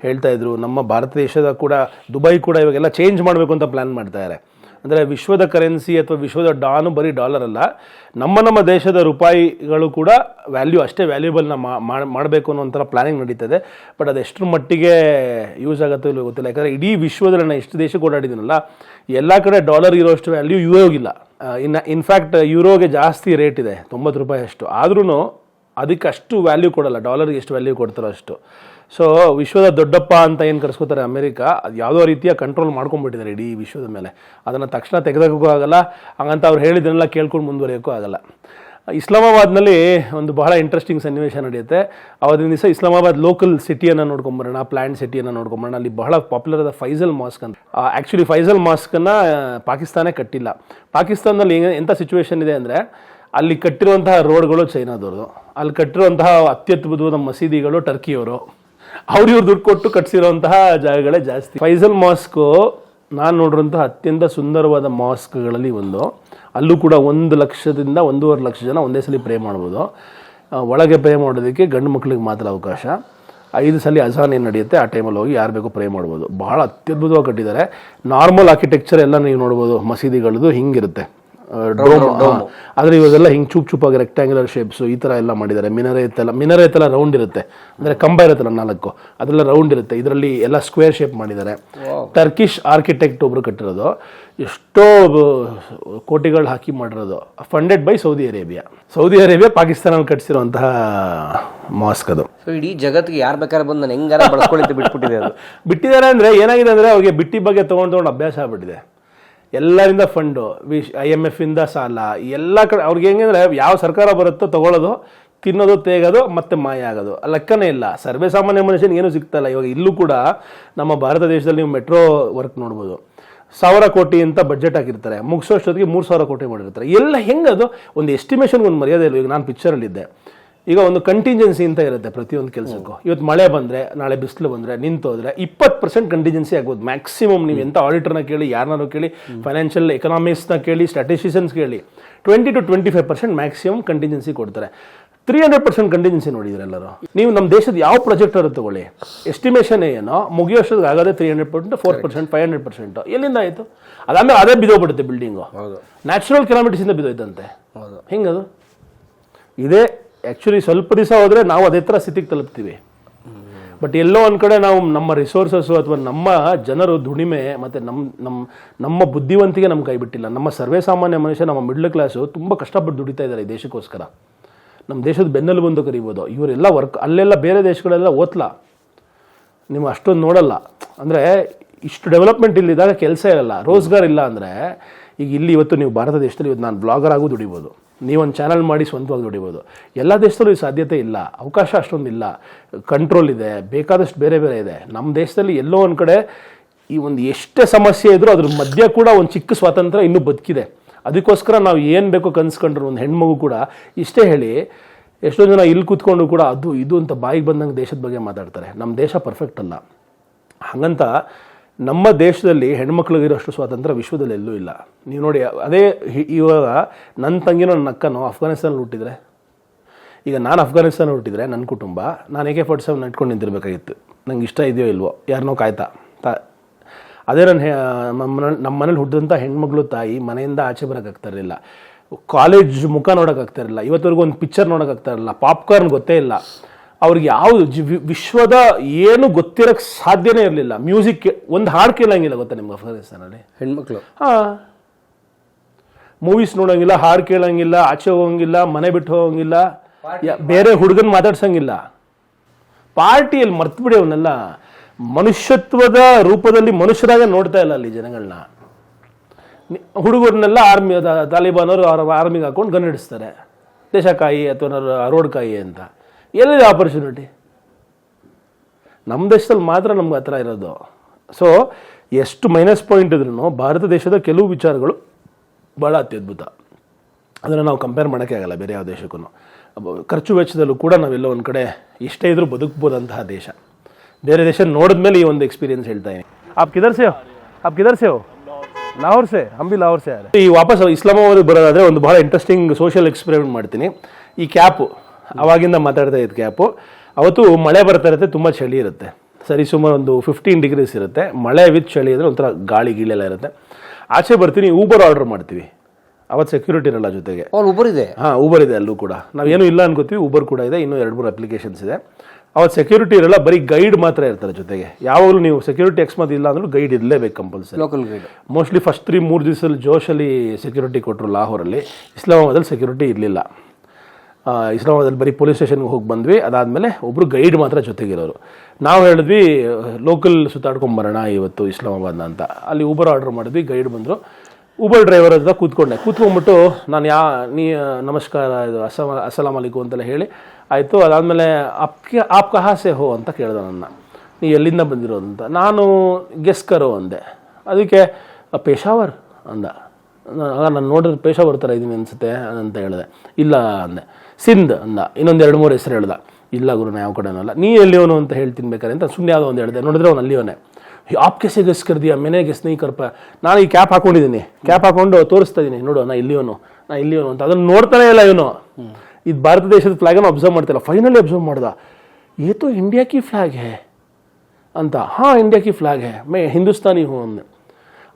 ಹೇಳ್ತಾ ಇದ್ರು, ನಮ್ಮ ಭಾರತ ದೇಶದ ಕೂಡ, ದುಬೈ ಕೂಡ ಇವಾಗೆಲ್ಲ ಚೇಂಜ್ ಮಾಡಬೇಕು ಅಂತ ಪ್ಲ್ಯಾನ್ ಮಾಡ್ತಾ ಇದ್ದಾರೆ ಅಂದರೆ ವಿಶ್ವದ ಕರೆನ್ಸಿ ಅಥವಾ ವಿಶ್ವದ ಡಾನು ಬರೀ ಡಾಲರ್ ಅಲ್ಲ, ನಮ್ಮ ನಮ್ಮ ದೇಶದ ರೂಪಾಯಿಗಳು ಕೂಡ ವ್ಯಾಲ್ಯೂ ಅಷ್ಟೇ ವ್ಯಾಲ್ಯೂಬಲ್ನ ಮಾಡಬೇಕು ಅನ್ನೋ ಒಂಥರ ಪ್ಲಾನಿಂಗ್ ನಡೀತದೆ. ಬಟ್ ಅದು ಎಷ್ಟರ ಮಟ್ಟಿಗೆ ಯೂಸ್ ಆಗುತ್ತೋ ಇಲ್ಲೋ ಗೊತ್ತಿಲ್ಲ. ಯಾಕಂದರೆ ಇಡೀ ವಿಶ್ವದಲ್ಲಿ ನಾನು ಎಷ್ಟು ದೇಶಕ್ಕೆ ಓಡಾಡಿದ್ದೀನಲ್ಲ, ಎಲ್ಲ ಕಡೆ ಡಾಲರ್ ಇರೋಷ್ಟು ವ್ಯಾಲ್ಯೂ ಯುರೋಗಿಲ್ಲ ಇನ್ನು ಇನ್ಫ್ಯಾಕ್ಟ್ ಯೂರೋಗೆ ಜಾಸ್ತಿ ರೇಟ್ ಇದೆ, ತೊಂಬತ್ತು ರೂಪಾಯಿ ಅಷ್ಟು ಆದ್ರೂ ಅದಕ್ಕೆ ಅಷ್ಟು ವ್ಯಾಲ್ಯೂ ಕೊಡಲ್ಲ, ಡಾಲರ್ಗೆ ಎಷ್ಟು ವ್ಯಾಲ್ಯೂ ಕೊಡ್ತಾರೋ ಅಷ್ಟು. ಸೊ ವಿಶ್ವದ ದೊಡ್ಡಪ್ಪ ಅಂತ ಏನು ಕರೆಸ್ಕೋತಾರೆ ಅಮೆರಿಕ, ಅದು ಯಾವುದೋ ರೀತಿಯ ಕಂಟ್ರೋಲ್ ಮಾಡ್ಕೊಂಡ್ಬಿಟ್ಟಿದ್ದಾರೆ ಇಡೀ ವಿಶ್ವದ ಮೇಲೆ. ಅದನ್ನು ತಕ್ಷಣ ತೆಗೆದಕ್ಕೂ ಆಗಲ್ಲ. ಹಂಗಂತ ಅವ್ರು ಹೇಳಿದ್ದನ್ನೆಲ್ಲ ಕೇಳ್ಕೊಂಡು ಮುಂದುವರಿಯೋಕ್ಕೂ ಆಗಲ್ಲ. ಇಸ್ಲಾಮಾಬಾದ್ನಲ್ಲಿ ಒಂದು ಬಹಳ ಇಂಟ್ರೆಸ್ಟಿಂಗ್ ಸನ್ನಿವೇಶ ನಡೆಯುತ್ತೆ. ಅವತ್ತಿನ ದಿವಸ ಇಸ್ಲಾಮಾಬಾದ್ ಲೋಕಲ್ ಸಿಟಿಯನ್ನು ನೋಡ್ಕೊಂಬರೋಣ ಪ್ಲ್ಯಾಂಟ್ ಸಿಟಿಯನ್ನು ನೋಡ್ಕೊಂಬರೋಣ. ಅಲ್ಲಿ ಬಹಳ ಪಾಪ್ಯುಲರ್ ಆದ ಫೈಜಲ್ ಮಾಸ್ಕ್ ಅಂತ. ಆ್ಯಕ್ಚುಲಿ ಫೈಜಲ್ ಮಾಸ್ಕನ್ನು ಪಾಕಿಸ್ತಾನೇ ಕಟ್ಟಿಲ್ಲ. ಪಾಕಿಸ್ತಾನದಲ್ಲಿ ಎಂಥ ಸಿಚುವೇಶನ್ ಇದೆ ಅಂದರೆ, ಅಲ್ಲಿ ಕಟ್ಟಿರುವಂತಹ ರೋಡ್ಗಳು ಚೈನಾದವ್ರದ್ದು. ಅಲ್ಲಿ ಕಟ್ಟಿರುವಂತಹ ಅತ್ಯದ್ಭುತವಾದ ಮಸೀದಿಗಳು ಟರ್ಕಿಯವರು. ಅವ್ರು ಇವ್ರು ದುಡ್ಡು ಕೊಟ್ಟು ಕಟ್ಸಿರೋಂತಹ ಜಾಗಗಳೇ ಜಾಸ್ತಿ. ಫೈಸಲ್ ಮಾಸ್ಕು ನಾನು ನೋಡಿರೋಂತಹ ಅತ್ಯಂತ ಸುಂದರವಾದ ಮಾಸ್ಕ್ಗಳಲ್ಲಿ ಒಂದು. ಅಲ್ಲೂ ಕೂಡ ಒಂದು ಲಕ್ಷದಿಂದ ಒಂದೂವರೆ ಲಕ್ಷ ಜನ ಒಂದೇ ಸಲ ಪ್ರೇ ಮಾಡ್ಬೋದು. ಒಳಗೆ ಪ್ರೇ ಮಾಡೋದಕ್ಕೆ ಗಂಡು ಮಕ್ಕಳಿಗೆ ಮಾತ್ರ ಅವಕಾಶ. ಐದು ಸಲ ಅಜಾನ್ ಏನು ನಡೆಯುತ್ತೆ, ಆ ಟೈಮಲ್ಲಿ ಹೋಗಿ ಯಾರು ಬೇಕೋ ಪ್ರೇ ಮಾಡ್ಬೋದು. ಭಾಳ ಅತ್ಯದ್ಭುತವಾಗಿ ಕಟ್ಟಿದ್ದಾರೆ. ನಾರ್ಮಲ್ ಆರ್ಕಿಟೆಕ್ಚರ್ ಎಲ್ಲ ನೀವು ನೋಡ್ಬೋದು, ಮಸೀದಿಗಳದ್ದು ಹಿಂಗಿರುತ್ತೆ. ಡೋಮ್ ಆದರೆ ಇವಾಗೆಲ್ಲ ಹಿಂಗೆ ಚೂಪ್ ಚೂಪಾಗಿ ರೆಕ್ಟ್ಯಾಂಗ್ಯುಲರ್ ಶೇಪ್ಸು ಈ ಥರ ಎಲ್ಲ ಮಾಡಿದ್ದಾರೆ. ಮಿನರೇತ್ ಎಲ್ಲ ಮಿನರೇತ್ ಎಲ್ಲ ರೌಂಡ್ ಇರುತ್ತೆ. ಅಂದರೆ ಕಂಬ ಇರುತ್ತಲ್ಲ ನಾಲ್ಕು. ಅದೆಲ್ಲ ರೌಂಡ್ ಇರುತ್ತೆ. ಇದರಲ್ಲಿ ಎಲ್ಲ ಸ್ಕ್ವೇರ್ ಶೇಪ್ ಮಾಡಿದ್ದಾರೆ. ಟರ್ಕಿಶ್ ಆರ್ಕಿಟೆಕ್ಟ್ ಒಬ್ರು ಕಟ್ಟಿರೋದು. ಎಷ್ಟೋ ಕೋಟಿಗಳು ಹಾಕಿ ಮಾಡಿರೋದು. Funded by Saudi Arabia Saudi Arabia ಪಾಕಿಸ್ತಾನಲ್ಲಿ ಕಟ್ಟಿಸಿರುವಂತಹ ಮಾಸ್ಕ್ ಅದು. ಸೊ ಇಡೀ ಜಗತ್ತಿಗೆ ಯಾರು ಬೇಕಾದ್ರೆ ಬಂದು ನಾನು ಹೆಂಗಾರ ಬಳಸ್ಕೊಳ್ಳಿ ಬಿಟ್ಬಿಟ್ಟಿದೆ ಅದು. ಬಿಟ್ಟಿದ್ದಾರೆ ಅಂದರೆ ಏನಾಗಿದೆ ಅಂದರೆ ಅವ್ರಿಗೆ ಬಿಟ್ಟಿ ಬಗ್ಗೆ ತೊಗೊಂಡು ತೊಗೊಂಡು ಅಭ್ಯಾಸ ಆಗ್ಬಿಟ್ಟಿದೆ. ಎಲ್ಲರಿಂದ fund with I M F ಇಂದ ಸಾಲ ಎಲ್ಲ ಕಡೆ ಅವ್ರಿಗೆ ಹೆಂಗಂದ್ರೆ ಯಾವ ಸರ್ಕಾರ ಬರುತ್ತೋ ತಗೊಳ್ಳೋದು, ತಿನ್ನೋದು, ತೇಗೋದು, ಮತ್ತೆ ಮಾಯ ಆಗೋದು. ಲೆಕ್ಕನೇ ಇಲ್ಲ. ಸರ್ವೇ ಸಾಮಾನ್ಯ ಮನುಷ್ಯನಿಗೆ ಏನು ಸಿಗ್ತಲ್ಲ. ಇವಾಗ ಇಲ್ಲೂ ಕೂಡ ನಮ್ಮ ಭಾರತ ದೇಶದಲ್ಲಿ ನೀವು ಮೆಟ್ರೋ ವರ್ಕ್ ನೋಡ್ಬೋದು. ಸಾವಿರ ಕೋಟಿ ಅಂತ ಬಜೆಟ್ ಹಾಕಿರ್ತಾರೆ. ಮುಗಿಸೋಷ್ಟೊತ್ತಿಗೆ ಮೂರು ಸಾವಿರ ಕೋಟಿ ಮಾಡಿರ್ತಾರೆ. ಎಲ್ಲ ಹೆಂಗದು? ಒಂದು ಎಸ್ಟಿಮೇಷನ್ಗೆ ಒಂದು ಮರ್ಯಾದೆ ಇಲ್ಲ. ಈಗ ನಾನು ಪಿಕ್ಚರಲ್ಲಿದ್ದೆ ಈಗ ಒಂದು ಕಂಟಿಂಜೆನ್ಸಿ ಅಂತ ಇರುತ್ತೆ ಪ್ರತಿಯೊಂದು ಕೆಲಸಕ್ಕೂ. ಇವತ್ತು ಮಳೆ ಬಂದರೆ ನಾಳೆ ಬಿಸಿಲು ಬಂದರೆ ನಿಂತೋದ್ರೆ ಇಪ್ಪತ್ತು ಪರ್ಸೆಂಟ್ ಕಂಟಿಂಜೆನ್ಸಿ ಆಗ್ಬೋದು ಮ್ಯಾಕ್ಸಿಮಮ್ ನೀವು ಎಂಥ ಆಡಿಟರ್ನ ಕೇಳಿ ಯಾರನ್ನಾರು ಕೇಳಿ ಫೈನಾನ್ಷಿಯಲ್ ಎಕನಾಮಿಕ್ಸ್ನ ಕೇಳಿ ಸ್ಟ್ಯಾಟಿಸ್ಟಿಷನ್ಸ್ ಕೇಳಿ twenty to twenty five percent maximum contingency ಕೊಡ್ತಾರೆ. ತ್ರೀ ಹಂಡ್ರೆಡ್ ಪರ್ಸೆಂಟ್ ಕಂಟಿಂಜೆನ್ಸಿ ನೋಡಿದ್ರೆ ಎಲ್ಲರೂ. ನೀವು ನಮ್ಮ ದೇಶದ ಯಾವ ಪ್ರಾಜೆಕ್ಟ್ ಅವರು ತಗೊಳ್ಳಿ. ಎಸ್ಟಿಮೇಷನ್ ಏನೋ ಮುಗಿಯೋಷ್ಟೊತ್ತಿಗೆ ಆಗೋದೇ three hundred percent four percent five hundred percent ಎಲ್ಲಿಂದ ಆಯಿತು? ಅದಾದ್ಮೇಲೆ ಅದೇ ಬಿದ್ದೋಗ್ಬಿಡುತ್ತೆ ಬಿಲ್ಡಿಂಗು ಹೌದು. ನ್ಯಾಚುರಲ್ ಕಿಲೋಮೀಟರ್ಸಿಂದ ಬಿದ್ದೋಯ್ತಂತೆ. ಹೌದು. ಹೆಂಗದು? ಇದೇ ಆ್ಯಕ್ಚುಲಿ ಸ್ವಲ್ಪ ದಿವಸ ಹೋದರೆ ನಾವು ಅದೇ ಥರ ಸ್ಥಿತಿಗೆ ತಲುಪ್ತೀವಿ. ಬಟ್ ಎಲ್ಲೋ ಒಂದು ಕಡೆ ನಾವು ನಮ್ಮ ರಿಸೋರ್ಸಸ್ಸು ಅಥವಾ ನಮ್ಮ ಜನರು ದುಡಿಮೆ ಮತ್ತು ನಮ್ಮ ನಮ್ಮ ನಮ್ಮ ಬುದ್ಧಿವಂತಿಗೆ ನಮ್ಮ ಕೈಬಿಟ್ಟಿಲ್ಲ ನಮ್ಮ ಸರ್ವೇ ಸಾಮಾನ್ಯ ಮನುಷ್ಯ, ನಮ್ಮ ಮಿಡ್ಲ್ ಕ್ಲಾಸು ತುಂಬ ಕಷ್ಟಪಟ್ಟು ದುಡಿತಾ ಇದ್ದಾರೆ ಈ ದೇಶಕ್ಕೋಸ್ಕರ. ನಮ್ಮ ದೇಶದ ಬೆನ್ನೆಲುಬು ಬಂದು ಕರಿಬೋದು. ಇವರೆಲ್ಲ ವರ್ಕ್ ಅಲ್ಲೆಲ್ಲ ಬೇರೆ ದೇಶಗಳೆಲ್ಲ ಓದ್ಲ. ನೀವು ಅಷ್ಟೊಂದು ನೋಡಲ್ಲ. ಅಂದರೆ ಇಷ್ಟು ಡೆವಲಪ್ಮೆಂಟ್ ಇಲ್ಲಿದ್ದಾಗ ಕೆಲಸ ಇರಲ್ಲ. ರೋಜ್ಗಾರ್ ಇಲ್ಲ ಅಂದರೆ ಈಗ ಇಲ್ಲಿ ಇವತ್ತು ನೀವು ಭಾರತ ದೇಶದಲ್ಲಿ ಇವತ್ತು ನಾನು ಬ್ಲಾಗರ್ ಆಗೂ ದುಡಿಬೋದು. ನೀವೊಂದು ಚಾನಲ್ ಮಾಡಿ ಸ್ವಂತವಾಗಿ ದುಡಿಬೋದು. ಎಲ್ಲ ದೇಶದಲ್ಲೂ ಈ ಸಾಧ್ಯತೆ ಇಲ್ಲ. ಅವಕಾಶ ಅಷ್ಟೊಂದು ಇಲ್ಲ. ಕಂಟ್ರೋಲ್ ಇದೆ. ಬೇಕಾದಷ್ಟು ಬೇರೆ ಬೇರೆ ಇದೆ. ನಮ್ಮ ದೇಶದಲ್ಲಿ ಎಲ್ಲೋ ಒಂದು ಕಡೆ ಈ ಒಂದು ಎಷ್ಟೇ ಸಮಸ್ಯೆ ಇದ್ರೂ ಅದ್ರ ಮಧ್ಯೆ ಕೂಡ ಒಂದು ಚಿಕ್ಕ ಸ್ವಾತಂತ್ರ್ಯ ಇನ್ನೂ ಬದುಕಿದೆ. ಅದಕ್ಕೋಸ್ಕರ ನಾವು ಏನು ಬೇಕೋ ಕನ್ಸ್ಕೊಂಡ್ರು, ಒಂದು ಹೆಣ್ಮಗು ಕೂಡ ಇಷ್ಟೇ ಹೇಳಿ, ಎಷ್ಟೋ ಜನ ಇಲ್ಲಿ ಕೂತ್ಕೊಂಡು ಕೂಡ ಅದು, ಇದು ಅಂತ ಬಾಯಿಗೆ ಬಂದಂಗೆ ದೇಶದ ಬಗ್ಗೆ ಮಾತಾಡ್ತಾರೆ. ನಮ್ಮ ದೇಶ ಪರ್ಫೆಕ್ಟ್ ಅಲ್ಲ. ಹಾಗಂತ ನಮ್ಮ ದೇಶದಲ್ಲಿ ಹೆಣ್ಮಕ್ಳಿಗಿರೋಷ್ಟು ಸ್ವಾತಂತ್ರ್ಯ ವಿಶ್ವದಲ್ಲಿ ಎಲ್ಲೂ ಇಲ್ಲ. ನೀವು ನೋಡಿ, ಅದೇ ಇವಾಗ ನನ್ನ ತಂಗಿನೋ ನನ್ನ ಅಕ್ಕನೋ ಅಫ್ಘಾನಿಸ್ತಾನಲ್ಲಿ ಹುಟ್ಟಿದರೆ. ಈಗ ನಾನು ಅಫ್ಘಾನಿಸ್ತಾನ ಹುಟ್ಟಿದರೆ ನನ್ನ ಕುಟುಂಬ, ನಾನು ಏಕೆ ಫೋರ್ಟಿ ಸೆವೆನ್ ಇಟ್ಕೊಂಡು ನಿಂತಿರ್ಬೇಕಾಗಿತ್ತು. ನಂಗೆ ಇಷ್ಟ ಇದೆಯೋ ಇಲ್ವೋ ಯಾರನ್ನೋ ಕಾಯ್ತಾ. ತಾ, ಅದೇ ನನ್ನ ನಮ್ಮ ನಮ್ಮ ಮನೇಲಿ ಹುಟ್ಟಿದಂಥ ಹೆಣ್ಮಗಳು ತಾಯಿ ಮನೆಯಿಂದ ಆಚೆ ಬರೋಕ್ಕಾಗ್ತಾ ಇರಲಿಲ್ಲ. ಕಾಲೇಜ್ ಮುಖ ನೋಡೋಕ್ಕಾಗ್ತಾ ಇರಲಿಲ್ಲ. ಇವತ್ತವರೆಗೂ ಒಂದು ಪಿಕ್ಚರ್ ನೋಡೋಕ್ಕಾಗ್ತಾ ಇರಲಿಲ್ಲ. ಪಾಪ್ಕಾರ್ನ್ ಗೊತ್ತೇ ಇಲ್ಲ. ಅವ್ರಿಗೆ ಯಾವುದು ವಿಶ್ವದ ಏನು ಗೊತ್ತಿರೋಕ್ಕೆ ಸಾಧ್ಯನೇ ಇರಲಿಲ್ಲ. ಮ್ಯೂಸಿಕ್ ಒಂದು ಹಾಡು ಕೇಳಂಗಿಲ್ಲ ಗೊತ್ತಾ ನಿಮ್ಗೆ ಅಫ್ಘಾನಿಸ್ತಾನಲ್ಲಿ? ಹೆಣ್ಮಕ್ಳು. ಹಾಂ. ಮೂವೀಸ್ ನೋಡೋಂಗಿಲ್ಲ ಹಾಡು ಕೇಳಂಗಿಲ್ಲ ಆಚೆ ಹೋಗಂಗಿಲ್ಲ ಮನೆ ಬಿಟ್ಟು ಹೋಗಂಗಿಲ್ಲ. ಬೇರೆ ಹುಡುಗನ ಮಾತಾಡ್ಸಂಗಿಲ್ಲ. ಪಾರ್ಟಿಯಲ್ಲಿ ಮರ್ತ್ಬಿಡಿ ಅವನ್ನೆಲ್ಲ ಮನುಷ್ಯತ್ವದ ರೂಪದಲ್ಲಿ ಮನುಷ್ಯರಾಗ ನೋಡ್ತಾ ಇಲ್ಲ ಅಲ್ಲಿ ಜನಗಳನ್ನ ಹುಡುಗರನ್ನೆಲ್ಲ ಆರ್ಮಿ ತಾಲಿಬಾನ್ ಅವರು ಆರ್ಮಿಗೆ ಹಾಕೊಂಡು ಗನ್ ಹಿಡಿಸ್ತಾರೆ. ದೇಶಕಾಯಿ ಅಥವಾ ರೋಡ್ಕಾಯಿ ಅಂತ. ಎಲ್ಲಿದೆ ಆಪರ್ಚುನಿಟಿ ನಮ್ಮ ದೇಶದಲ್ಲಿ ಮಾತ್ರ ನಮ್ಗೆ ಹತ್ರ ಇರೋದು. ಸೊ ಎಷ್ಟು ಮೈನಸ್ ಪಾಯಿಂಟ್ ಇದ್ರೂ ಭಾರತ ದೇಶದ ಕೆಲವು ವಿಚಾರಗಳು ಭಾಳ ಅತ್ಯದ್ಭುತ. ಅದನ್ನು ನಾವು ಕಂಪೇರ್ ಮಾಡೋಕ್ಕೆ ಆಗಲ್ಲ ಬೇರೆ ಯಾವ ದೇಶಕ್ಕೂ ಖರ್ಚು ವೆಚ್ಚದಲ್ಲೂ ಕೂಡ ನಾವೆಲ್ಲ ಒಂದು ಕಡೆ ಇಷ್ಟೇ ಇದ್ರೂ ಬದುಕ್ಬೋದಂತಹ ದೇಶ. ಬೇರೆ ದೇಶ ನೋಡಿದ ಮೇಲೆ ಈ ಒಂದು ಎಕ್ಸ್ಪೀರಿಯನ್ಸ್ ಹೇಳ್ತಾ ಇದ್ದೀನಿ ಆಪ್ ಕಿದರ್ ಆಪ್ ಕಿದರ್ ಸೇ ಹೋ? ಲಾಹೋರ್ ಹಂಬಿ ಲಾಹೋರ್ ಈ ವಾಪಸ್ ಇಸ್ಲಾಮಾಬಾದ್ ಬರೋದಾದ್ರೆ ಒಂದು ಬಹಳ ಇಂಟ್ರೆಸ್ಟಿಂಗ್ ಸೋಷಿಯಲ್ ಎಕ್ಸ್ಪೆರಿಮೆಂಟ್ ಮಾಡ್ತೀನಿ. ಈ ಕ್ಯಾಪು ಅವಾಗಿಂದ ಮಾತಾಡ್ತಾ ಇದ್ದ ಕ್ಯಾಪು ಅವತ್ತು ಮಳೆ ಬರ್ತಾ ಇರುತ್ತೆ ತುಂಬ ಚಳಿ ಇರುತ್ತೆ. ಸರಿ ಸುಮಾರು ಒಂದು ಫಿಫ್ಟೀನ್ ಡಿಗ್ರೀಸ್ ಇರುತ್ತೆ. ಮಳೆ ವಿತ್ ಚಳಿ ಅಂದರೆ ಒಂಥರ ಗಾಳಿ ಗೀಳೆಲ್ಲ ಇರುತ್ತೆ. ಆಚೆ ಬರ್ತೀನಿ ಊಬರ್ ಆರ್ಡರ್ ಮಾಡ್ತೀವಿ. ಅವತ್ತು ಸೆಕ್ಯೂರಿಟಿ ಇರಲ್ಲ ಜೊತೆಗೆ. ಅವ್ರು ಊಬರ್ ಇದೆ? ಹಾಂ ಊಬರ್ ಇದೆ ಅಲ್ಲೂ ಕೂಡ. ನಾವೇನು ಇಲ್ಲ ಅನ್ಕೋತೀವಿ ಊಬರ್ ಕೂಡ ಇದೆ ಇನ್ನೂ ಎರಡು ಮೂರು ಅಪ್ಲಿಕೇಶನ್ಸ್ ಇದೆ. ಅವತ್ತು ಸೆಕ್ಯೂರಿಟಿ ಇರಲ್ಲ ಬರೀ ಗೈಡ್ ಮಾತ್ರ ಇರ್ತಾರೆ ಜೊತೆಗೆ. ಯಾವಾಗಲೂ ನೀವು ಸೆಕ್ಯೂರಿಟಿ ಎಕ್ಸ್ಮತ್ ಇಲ್ಲ ಅಂದ್ರೂ ಗೈಡ್ ಇರಲೇಬೇಕು compulsory local guide mostly first three ಮೂರು ದಿವಸದಲ್ಲಿ ಜೋಶಲ್ಲಿ ಸೆಕ್ಯೂರಿಟಿ ಕೊಟ್ಟರು ಲಾಹೋರಲ್ಲಿ. ಇಸ್ಲಾಮಾಬಾದಲ್ಲಿ ಸೆಕ್ಯೂರಿಟಿ ಇರಲಿಲ್ಲ. ಇಸ್ಲಾಮಾಬಾದಲ್ಲಿ ಬರೀ ಪೊಲೀಸ್ ಸ್ಟೇಷನ್ಗೆ ಹೋಗಿ ಬಂದ್ವಿ. ಅದಾದಮೇಲೆ ಒಬ್ಬರು ಗೈಡ್ ಮಾತ್ರ ಜೊತೆಗಿರೋರು. ನಾವು ಹೇಳಿದ್ವಿ ಲೋಕಲ್ ಸುತ್ತಾಡ್ಕೊಂಬರೋಣ ಇವತ್ತು ಇಸ್ಲಾಮಾಬಾದ್ನ ಅಂತ. ಅಲ್ಲಿ ಊಬರ್ ಆರ್ಡರ್ ಮಾಡಿದ್ವಿ ಗೈಡ್ ಬಂದರು. ಊಬರ್ ಡ್ರೈವರ್ ಹತ್ರ ಕೂತ್ಕೊಂಡೆ. ಕೂತ್ಕೊಂಡ್ಬಿಟ್ಟು ನಾನು ಯಾ ನೀ ನಮಸ್ಕಾರ ಇದು ಅಸ್ಸಲಾಂ ಅಸಲಾಮ್ ಅಲಿಕು ಅಂತೆಲ್ಲ ಹೇಳಿ ಆಯಿತು ಅದಾದಮೇಲೆ ಅಪ್ಕೆ ಆಪ್ ಕಹಾಸೆ ಹೋ ಅಂತ ಕೇಳಿದೆ ನನ್ನ. ನೀ ಎಲ್ಲಿಂದ ಬಂದಿರೋದು ಅಂತ. ನಾನು ಗೆಸ್ಕರು ಅಂದೆ. ಅದಕ್ಕೆ "ಅ, ಪೇಶಾವರ್ ಅಂದ. ನಾನು ನೋಡಿದ್ರೆ ಪೇಶಾವರ್ ಥರ ಇದ್ದೀನಿ ಅನಿಸುತ್ತೆ ಅಂತ ಹೇಳಿದೆ. ಇಲ್ಲ ಅಂದೆ. ಸಿಂಧ್ ಅಂದ. ಇನ್ನೊಂದು ಎರಡು ಮೂರು ಹೆಸರು ಹೇಳ್ದ. ಇಲ್ಲ ಗುರು, ನಾ ಯಾವ ಕಡೆನೂ ಅಲ್ಲ. ನೀ ಎಲ್ಲಿಯೋನು ಅಂತ ಹೇಳಿ ತಿನ್ಬೇಕಾರೆ ಅಂತ ಸುಮ್ಮನೆ ಯಾವುದೋ ಒಂದು ಹೇಳಿದೆ. ನೋಡಿದ್ರೆ ಅವ್ನು ಅಲ್ಲಿಯೋನೇ ಆಪ್ ಕೆಸೆ ಗೆಸ್ ಕರ್ದಿಯ? ಮೆನೆ ಗೆಸ್ ನಾನು ಈ ಕ್ಯಾಪ್ ಹಾಕೊಂಡಿದ್ದೀನಿ ಕ್ಯಾಪ್ ಹಾಕೊಂಡು ತೋರಿಸ್ತಾ ಇದ್ದೀನಿ ನೋಡು, ನಾ ಇಲ್ಲಿಯೋನು ನಾ ಇಲ್ಲಿಯೋನು ಅಂತ. ಅದನ್ನು ನೋಡ್ತಾನೆ ಇಲ್ಲ ಇವನು. ಇದು ಭಾರತ ದೇಶದ ಫ್ಲಾಗನ್ನು ಅಬ್ಸರ್ವ್ ಮಾಡ್ತಿಲ್ಲ. ಫೈನಲಿ ಅಬ್ಸರ್ವ್ ಮಾಡ್ದ. ಏತೋ ಇಂಡಿಯಾಕಿ ಫ್ಲಾಗ್ ಹೇ ಅಂತ. ಹಾಂ ಇಂಡಿಯಾ ಕಿ ಫ್ಲಾಗ್ ಹೇ. ಮೇ, ಹಿಂದೂಸ್ತಾನಿ ಹೂ ಅಂದೆ.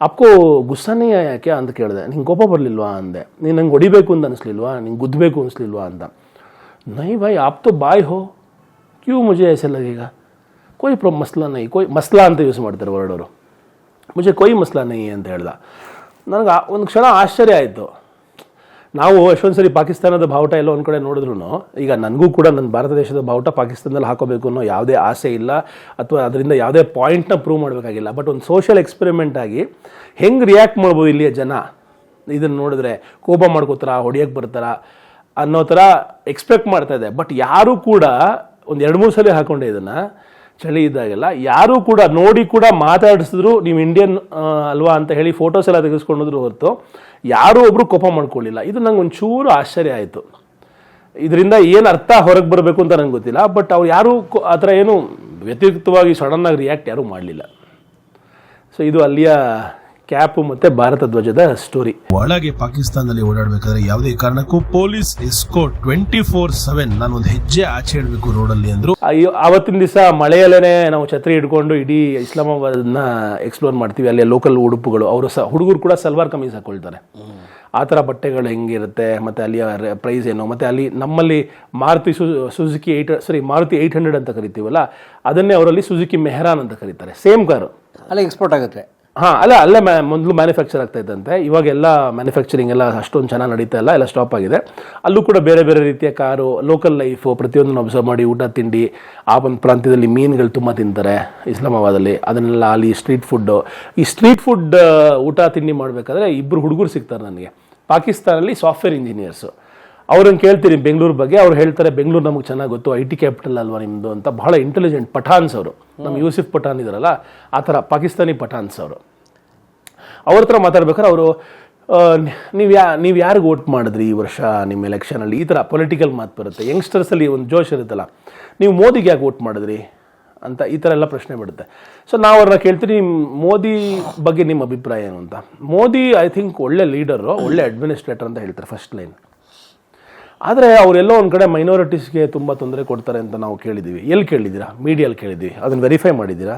ಅಪ್ಕೋ, ಗುಸ್ಸಾ ಯಾಕೆ ಅಂತ ಕೇಳಿದೆ. ನಿಂಗೆ ಕೋಪ ಬರಲಿಲ್ವಾ? ಅಂದೆ. ನೀನು ನಂಗೆ ಹೊಡಿಬೇಕು ಅಂತ ಅನಿಸ್ಲಿಲ್ವಾ? ನಿಂಗೆ ಗುದ್ದಬೇಕು ಅನಿಸ್ಲಿಲ್ವಾ? ಅಂತ. ನೈ ಭಾಯ್, ಆಪ್ ತೋ ಬಾಯ್ ಹೋ. ಕ್ಯೂ ಮುಜೆ ಐಸೆ ಲಗೇಗ? ಕೊಯ್ ಪ್ರೊ, ಮಸ್ಲಾ ನೈ, ಕೊಯ್, ಮಸ್ಲಾ ಅಂತ ಯೂಸ್ ಮಾಡ್ತಾರೆ ಹೊರಡೋರು ಅವರು. ಮುಜೆ ಕೊಯ್ ಮಸ್ಲಾ ನೈ? ಅಂತ ಹೇಳ್ದ. ನನಗೆ ಒಂದು ಕ್ಷಣ ಆಶ್ಚರ್ಯ ಆಯಿತು. ನಾವು ಎಷ್ಟೊಂದು ಸರಿ ಪಾಕಿಸ್ತಾನದ ಬಾವುಟ ಎಲ್ಲ ಒಂದು ಕಡೆ ನೋಡಿದ್ರು ಈಗ ನನಗೂ ಕೂಡ ನನ್ನ ಭಾರತ ದೇಶದ ಬಾವುಟ ಪಾಕಿಸ್ತಾನದಲ್ಲಿ ಹಾಕೋಬೇಕು ಅನ್ನೋ ಯಾವುದೇ ಆಸೆ ಇಲ್ಲ, ಅಥವಾ ಅದರಿಂದ ಯಾವುದೇ ಪಾಯಿಂಟ್ನ ಪ್ರೂವ್ ಮಾಡಬೇಕಾಗಿಲ್ಲ. ಬಟ್ ಒಂದು ಸೋಷಿಯಲ್ ಎಕ್ಸ್ಪೆರಿಮೆಂಟ್ ಆಗಿ ಹೆಂಗೆ ರಿಯಾಕ್ಟ್ ಮಾಡ್ಬೋದು ಇಲ್ಲಿಯ ಜನ? ಇದನ್ನು ನೋಡಿದ್ರೆ ಕೋಪ ಮಾಡ್ಕೋತಾರ ಹೊಡಿಯೋಕ್ಕೆ ಬರ್ತಾರ ಅನ್ನೋ ಥರ ಎಕ್ಸ್ಪೆಕ್ಟ್ ಮಾಡ್ತಾ ಇದೆ. ಬಟ್ ಯಾರೂ ಕೂಡ ಒಂದು ಎರಡು ಮೂರು ಸಲ ಹಾಕೊಂಡೆ ಇದನ್ನು ಚಳಿ ಇದ್ದಾಗೆಲ್ಲ, ಯಾರೂ ಕೂಡ ನೋಡಿ ಕೂಡ ಮಾತಾಡಿಸಿದ್ರು ನೀವು ಇಂಡಿಯನ್ ಅಲ್ವಾ ಅಂತ ಹೇಳಿ ಫೋಟೋಸ್ ಎಲ್ಲ ತೆಗೆಸ್ಕೊಂಡಿದ್ರು ಹೊರತು, ಯಾರೂ ಒಬ್ಬರು ಕೋಪ ಮಾಡ್ಕೊಳ್ಳಿಲ್ಲ. ಇದು ನಂಗೆ ಒಂಚೂರು ಆಶ್ಚರ್ಯ ಆಯಿತು. ಇದರಿಂದ ಏನು ಅರ್ಥ ಹೊರಗೆ ಬರಬೇಕು ಅಂತ ನಂಗೆ ಗೊತ್ತಿಲ್ಲ ಬಟ್ ಅವ್ರು ಯಾರೂ ಆ ಥರ ಏನು ವ್ಯತಿರಿಕ್ತವಾಗಿ ಸಡನ್ನಾಗಿ ರಿಯಾಕ್ಟ್ ಯಾರೂ ಮಾಡಲಿಲ್ಲ. ಸೊ ಇದು ಅಲ್ಲಿಯ ಕ್ಯಾಪು ಮತ್ತೆ ಭಾರತ ಧ್ವಜದ ಸ್ಟೋರಿ ಒಳಗೆ ಪಾಕಿಸ್ತಾನದಲ್ಲಿ ಓಡಾಡಬೇಕಾದ್ರೆ ಯಾವುದೇ ಕಾರಣಕ್ಕೂ police escort twenty four seven ನಾನು ಒಂದು ಹೆಜ್ಜೆ ಆಚೆ ಇಡಬೇಕು ರೋಡಲ್ಲಿ ಅಂದ್ರು. ಅಯ್ಯೋ ಆವತ್ತಿನ ದಿವಸ ಮಳೆಯಲ್ಲೇ ನಾವು ಛತ್ರಿ ಹಿಡ್ಕೊಂಡು ಇಡೀ ಇಸ್ಲಾಮಾಬಾದ್ನ ಎಕ್ಸ್ಪ್ಲೋರ್ ಮಾಡ್ತೀವಿ. ಅಲ್ಲಿ ಲೋಕಲ್ ಉಡುಪುಗಳು. ಅವರು ಸಹ ಹುಡುಗರು ಕೂಡ ಸಲ್ವಾರ್ ಕಮೀಸ್ ಹಾಕೊಳ್ತಾರೆ. ಆ ಥರ ಬಟ್ಟೆಗಳು ಹೆಂಗಿರುತ್ತೆ? ಮತ್ತು ಅಲ್ಲಿಯ ಪ್ರೈಸ್ ಏನು? ಮತ್ತು ಅಲ್ಲಿ ನಮ್ಮಲ್ಲಿ ಮಾರುತಿ ಸು Suzuki eight sorry Maruti eight hundred ಅಂತ ಕರಿತೀವಲ್ಲ ಅದನ್ನೇ ಅವರಲ್ಲಿ ಸುಜುಕಿ ಮೆಹರಾನ್ ಅಂತ ಕರೀತಾರೆ. ಸೇಮ್ ಕಾರು ಅಲ್ಲಿ ಎಕ್ಸ್ಪೋರ್ಟ್ ಆಗುತ್ತೆ. ಹಾಂ ಅಲ್ಲ ಅಲ್ಲೇ ಮ್ಯಾ ಮೊದಲು ಮ್ಯಾನುಫ್ಯಾಕ್ಚರ್ ಆಗ್ತಾ ಇದ್ದಂತೆ. ಇವಾಗೆಲ್ಲ ಮ್ಯಾನುಫ್ಯಾಕ್ಚರಿಂಗ್ ಎಲ್ಲ ಅಷ್ಟೊಂದು ಚೆನ್ನಾಗಿ ನಡೀತಾ ಇಲ್ಲ ಎಲ್ಲ ಸ್ಟಾಪ್ ಆಗಿದೆ. ಅಲ್ಲೂ ಕೂಡ ಬೇರೆ ಬೇರೆ ರೀತಿಯ ಕಾರು ಲೋಕಲ್ ಲೈಫು ಪ್ರತಿಯೊಂದನ್ನು ಅಬ್ಸರ್ವ್ ಮಾಡಿ ಊಟ ತಿಂಡಿ ಆ ಒಂದು ಪ್ರಾಂತ್ಯದಲ್ಲಿ ಮೀನುಗಳು ತುಂಬ ತಿಂತಾರೆ ಇಸ್ಲಾಮಾಬಾದಲ್ಲಿ ಅದನ್ನೆಲ್ಲ ಅಲ್ಲಿ ಸ್ಟ್ರೀಟ್ ಫುಡ್ಡು ಈ ಸ್ಟ್ರೀಟ್ ಫುಡ್ ಊಟ ತಿಂಡಿ ಮಾಡಬೇಕಾದ್ರೆ ಇಬ್ಬರು ಹುಡುಗರು ಸಿಗ್ತಾರೆ ನನಗೆ. ಪಾಕಿಸ್ತಾನಲ್ಲಿ ಸಾಫ್ಟ್ವೇರ್ ಇಂಜಿನಿಯರ್ಸು ಅವ್ರನ್ನು ಕೇಳ್ತೀನಿ ಬೆಂಗಳೂರು ಬಗ್ಗೆ. ಅವ್ರು ಹೇಳ್ತಾರೆ ಬೆಂಗಳೂರು ನಮಗೆ ಚೆನ್ನಾಗಿ ಗೊತ್ತು. ಐ ಟಿ ಕ್ಯಾಪಿಟಲ್ ಅಲ್ವಾ ನಿಮ್ಮದು ಅಂತ ಬಹಳ ಇಂಟೆಲಿಜೆಂಟ್ ಪಠಾನ್ಸ್ ಅವರು. ನಮ್ಮ ಯೂಸಿಫ್ ಪಠಾನ್ ಇದಾರಲ್ಲ ಆ ಥರ ಪಾಕಿಸ್ತಾನಿ ಪಠಾನ್ಸ್ ಅವರು. ಅವ್ರ ಹತ್ರ ಮಾತಾಡ್ಬೇಕಾದ್ರೆ ಅವರು ನೀವು ಯಾ, ನೀವು ಯಾರಿಗೆ ವೋಟ್ ಮಾಡಿದ್ರಿ ಈ ವರ್ಷ ನಿಮ್ಮ ಎಲೆಕ್ಷನಲ್ಲಿ ಈ ಥರ ಪೊಲಿಟಿಕಲ್ ಮಾತು ಬರುತ್ತೆ. ಯಂಗ್ಸ್ಟರ್ಸಲ್ಲಿ ಒಂದು ಜೋಶ್ ಇರುತ್ತಲ್ಲ, ನೀವು ಮೋದಿಗೆ ಯಾಕೆ ವೋಟ್ ಮಾಡಿದ್ರಿ ಅಂತ ಈ ಥರ ಎಲ್ಲ ಪ್ರಶ್ನೆ ಬಿಡುತ್ತೆ ಸೊ ನಾವು ಅವ್ರನ್ನ ಕೇಳ್ತೀವಿ ಮೋದಿ ಬಗ್ಗೆ ನಿಮ್ಮ ಅಭಿಪ್ರಾಯ ಏನು ಅಂತ? ಮೋದಿ ಐ ಥಿಂಕ್ ಒಳ್ಳೆ ಲೀಡರು ಒಳ್ಳೆ ಅಡ್ಮಿನಿಸ್ಟ್ರೇಟರ್ ಅಂತ ಹೇಳ್ತಾರೆ ಫಸ್ಟ್ ಲೈನ್ ಆದರೆ ಅವರೆಲ್ಲೋ ಒಂದು ಕಡೆ ಮೈನಾರಿಟೀಸ್ಗೆ ತುಂಬ ತೊಂದರೆ ಕೊಡ್ತಾರೆ ಅಂತ ನಾವು ಕೇಳಿದ್ದೀವಿ ಎಲ್ಲಿ ಕೇಳಿದ್ದೀರಾ ಮೀಡಿಯಲ್ಲಿ ಕೇಳಿದ್ದೀವಿ ಅದನ್ನು ವೆರಿಫೈ ಮಾಡಿದ್ದೀರಾ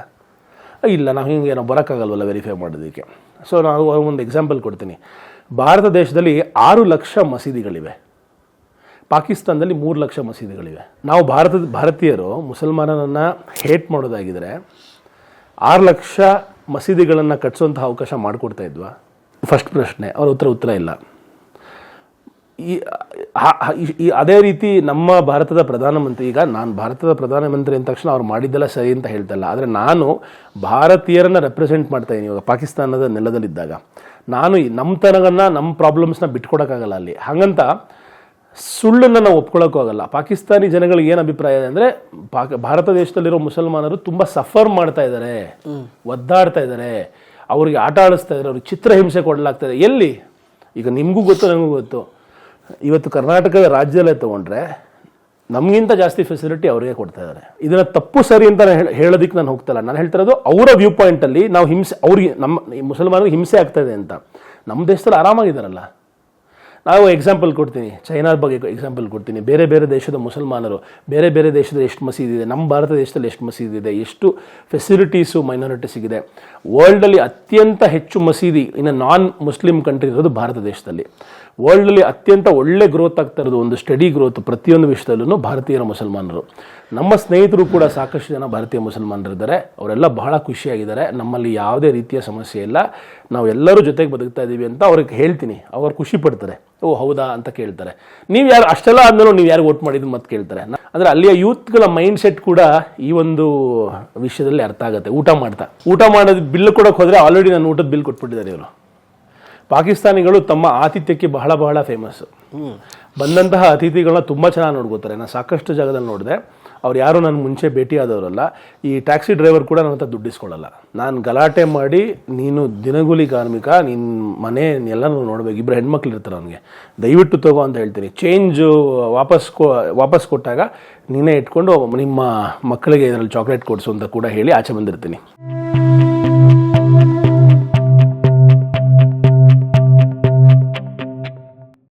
ಇಲ್ಲ, ನಾವು ಹಿಂಗೆ ನಾವು ಬರೋಕ್ಕಾಗಲ್ವಲ್ಲ ವೆರಿಫೈ ಮಾಡೋದಕ್ಕೆ. ಸೊ ನಾವು ಒಂದು ಎಕ್ಸಾಂಪಲ್ ಕೊಡ್ತೀನಿ. ಭಾರತ ದೇಶದಲ್ಲಿ ಆರು ಲಕ್ಷ ಮಸೀದಿಗಳಿವೆ. ಪಾಕಿಸ್ತಾನದಲ್ಲಿ ಮೂರು ಲಕ್ಷ ಮಸೀದಿಗಳಿವೆ. ನಾವು ಭಾರತದ ಭಾರತೀಯರು, ಮುಸಲ್ಮಾನರನ್ನು ಹೇಟ್ ಮಾಡೋದಾಗಿದ್ದರೆ ಆರು ಲಕ್ಷ ಮಸೀದಿಗಳನ್ನು ಕಟ್ಸೋಂಥ ಅವಕಾಶ ಮಾಡಿಕೊಡ್ತಾ ಇದ್ವಾ? ಫಸ್ಟ್ ಪ್ರಶ್ನೆ. ಅವ್ರ ಉತ್ತರ ಉತ್ತರ ಇಲ್ಲ. ಈ ಅದೇ ರೀತಿ ನಮ್ಮ ಭಾರತದ ಪ್ರಧಾನಮಂತ್ರಿ, ಈಗ ನಾನು ಭಾರತದ ಪ್ರಧಾನಮಂತ್ರಿ ಅಂದ ತಕ್ಷಣ ಅವ್ರು ಮಾಡಿದ್ದೆಲ್ಲ ಸರಿ ಅಂತ ಹೇಳ್ತಲ್ಲ. ಆದರೆ ನಾನು ಭಾರತೀಯರನ್ನ ರೆಪ್ರೆಸೆಂಟ್ ಮಾಡ್ತಾ ಇದ್ದೀನಿ ಇವಾಗ, ಪಾಕಿಸ್ತಾನದ ನೆಲದಲ್ಲಿದ್ದಾಗ. ನಾನು ನಮ್ಮ ತನಗನ್ನು ನಮ್ಮ ಪ್ರಾಬ್ಲಮ್ಸ್ನ ಬಿಟ್ಕೊಡೋಕ್ಕಾಗಲ್ಲ ಅಲ್ಲಿ. ಹಾಗಂತ ಸುಳ್ಳನ್ನು ನಾವು ಒಪ್ಕೊಳ್ಳೋಕ್ಕೂ ಆಗಲ್ಲ. ಪಾಕಿಸ್ತಾನಿ ಜನಗಳಿಗೆ ಏನು ಅಭಿಪ್ರಾಯ ಇದೆ ಅಂದರೆ, ಪಾಕ, ಭಾರತ ದೇಶದಲ್ಲಿರೋ ಮುಸಲ್ಮಾನರು ತುಂಬ ಸಫರ್ ಮಾಡ್ತಾ ಇದ್ದಾರೆ ಒದ್ದಾಡ್ತಾ ಇದ್ದಾರೆ ಅವರಿಗೆ ಆಟ ಆಡಿಸ್ತಾ ಇದ್ದಾರೆ ಅವ್ರಿಗೆ ಚಿತ್ರಹಿಂಸೆ ಕೊಡಲಾಗ್ತಾ ಇದೆ. ಎಲ್ಲಿ? ಈಗ ನಿಮಗೂ ಗೊತ್ತು ನನಗೂ ಗೊತ್ತು. ಇವತ್ತು ಕರ್ನಾಟಕದ ರಾಜ್ಯದಲ್ಲೇ ತೊಗೊಂಡ್ರೆ ನಮಗಿಂತ ಜಾಸ್ತಿ ಫೆಸಿಲಿಟಿ ಅವರಿಗೆ ಕೊಡ್ತಾ ಇದ್ದಾರೆ ಇದನ್ನ ತಪ್ಪು ಸರಿ ಅಂತ ಹೇಳೋದಕ್ಕೆ ನಾನು ಹೋಗ್ತಲ್ಲ ನಾನು ಹೇಳ್ತಾ ಇರೋದು ಅವರ ವ್ಯೂ ಪಾಯಿಂಟಲ್ಲಿ ನಾವು ಹಿಂಸೆ, ಅವ್ರಿಗೆ ನಮ್ಮ ಮುಸಲ್ಮಾನರಿಗೆ ಹಿಂಸೆ ಆಗ್ತಾ ಇದೆ ಅಂತ. ನಮ್ಮ ದೇಶದಲ್ಲಿ ಆರಾಮಾಗಿದ್ದಾರಲ್ಲ ನಾವು ಎಕ್ಸಾಂಪಲ್ ಕೊಡ್ತೀನಿ. ಚೈನಾದ ಬಗ್ಗೆ ಎಕ್ಸಾಂಪಲ್ ಕೊಡ್ತೀನಿ. ಬೇರೆ ಬೇರೆ ದೇಶದ ಮುಸಲ್ಮಾನರು, ಬೇರೆ ಬೇರೆ ದೇಶದ ಎಷ್ಟು ಮಸೀದಿ ಇದೆ ನಮ್ಮ ಭಾರತ ದೇಶದಲ್ಲಿ ಎಷ್ಟು ಮಸೀದಿ ಇದೆ, ಎಷ್ಟು ಫೆಸಿಲಿಟೀಸು ಮೈನಾರಿಟೀಸಿಗಿದೆ ವರ್ಲ್ಡಲ್ಲಿ ಅತ್ಯಂತ ಹೆಚ್ಚು ಮಸೀದಿ ಇನ್ನು ನಾನ್ ಮುಸ್ಲಿಂ ಕಂಟ್ರಿ ಇರೋದು ಭಾರತ ದೇಶದಲ್ಲಿ. ವರ್ಲ್ಡಲ್ಲಿ ಅತ್ಯಂತ ಒಳ್ಳೆ ಗ್ರೋತ್ ಆಗ್ತಾ ಇರೋದು, ಒಂದು ಸ್ಟಡಿ ಗ್ರೋತ್ ಪ್ರತಿಯೊಂದು ವಿಷಯದಲ್ಲೂ ಭಾರತೀಯರ ಮುಸಲ್ಮಾನರು. ನಮ್ಮ ಸ್ನೇಹಿತರು ಕೂಡ ಸಾಕಷ್ಟು ಜನ ಭಾರತೀಯ ಮುಸಲ್ಮಾನರಿದ್ದಾರೆ ಅವರೆಲ್ಲ ಬಹಳ ಖುಷಿಯಾಗಿದ್ದಾರೆ. ನಮ್ಮಲ್ಲಿ ಯಾವುದೇ ರೀತಿಯ ಸಮಸ್ಯೆ ಇಲ್ಲ. ನಾವು ಎಲ್ಲರೂ ಜೊತೆಗೆ ಬದುಕ್ತಾ ಇದ್ದೀವಿ ಅಂತ ಅವ್ರಿಗೆ ಹೇಳ್ತೀನಿ. ಅವ್ರು ಖುಷಿ ಪಡ್ತಾರೆ. ಓ, ಹೌದಾ ಅಂತ ಕೇಳ್ತಾರೆ. ನೀವು ಯಾರು, ಅಷ್ಟೆಲ್ಲ ಆದ್ಮೇಲೆ ನೀವು ಯಾರು ವೋಟ್ ಮಾಡಿದ್ದು ಮತ್ತೆ ಕೇಳ್ತಾರೆ. ಅಂದ್ರೆ ಅಲ್ಲಿಯ ಯೂತ್ಗಳ ಮೈಂಡ್ ಸೆಟ್ ಕೂಡ ಈ ಒಂದು ವಿಷಯದಲ್ಲಿ ಅರ್ಥ ಆಗುತ್ತೆ. ಊಟ ಮಾಡ್ತಾ. ಊಟ ಮಾಡೋದು ಬಿಲ್ ಕೊಡೋಕೆ ಹೋದರೆ ಆಲ್ರೆಡಿ ನಾನು ಊಟದ ಬಿಲ್ ಕೊಟ್ಬಿಟ್ಟಿದ್ದಾರೆ ಇವರು. ಪಾಕಿಸ್ತಾನಿಗಳು ತಮ್ಮ ಆತಿಥ್ಯಕ್ಕೆ ಬಹಳ ಬಹಳ ಫೇಮಸ್ ಬಂದಂತಹ ಅತಿಥಿಗಳನ್ನ ತುಂಬ ಚೆನ್ನಾಗಿ ನೋಡ್ಕೋತಾರೆ. ನಾನು ಸಾಕಷ್ಟು ಜಾಗದಲ್ಲಿ ನೋಡಿದೆ. ಅವ್ರು ಯಾರು ನಾನು ಮುಂಚೆ ಭೇಟಿಯಾದವರಲ್ಲ ಈ ಟ್ಯಾಕ್ಸಿ ಡ್ರೈವರ್ ಕೂಡ ನನ್ನ ಹತ್ರ ದುಡ್ಡಿಸ್ಕೊಳ್ಳಲ್ಲ ನಾನು ಗಲಾಟೆ ಮಾಡಿ ನೀನು ದಿನಗೂಲಿ ಕಾರ್ಮಿಕ ನಿನ್ನ ಮನೆ ಎಲ್ಲನೂ ನೋಡ್ಬೇಕು. ಇಬ್ಬರು ಹೆಣ್ಮಕ್ಳು ಇರ್ತಾರೆ ಅವನಿಗೆ. ದಯವಿಟ್ಟು ತಗೋ ಅಂತ ಹೇಳ್ತೀನಿ. ಚೇಂಜು ವಾಪಸ್ ಕೊ ವಾಪಸ್ ಕೊಟ್ಟಾಗ ನೀನೇ ಇಟ್ಕೊಂಡು ನಿಮ್ಮ ಮಕ್ಕಳಿಗೆ ಇದರಲ್ಲಿ ಚಾಕ್ಲೇಟ್ ಕೊಡಿಸು ಅಂತ ಕೂಡ ಹೇಳಿ ಆಚೆ ಬಂದಿರ್ತೀನಿ.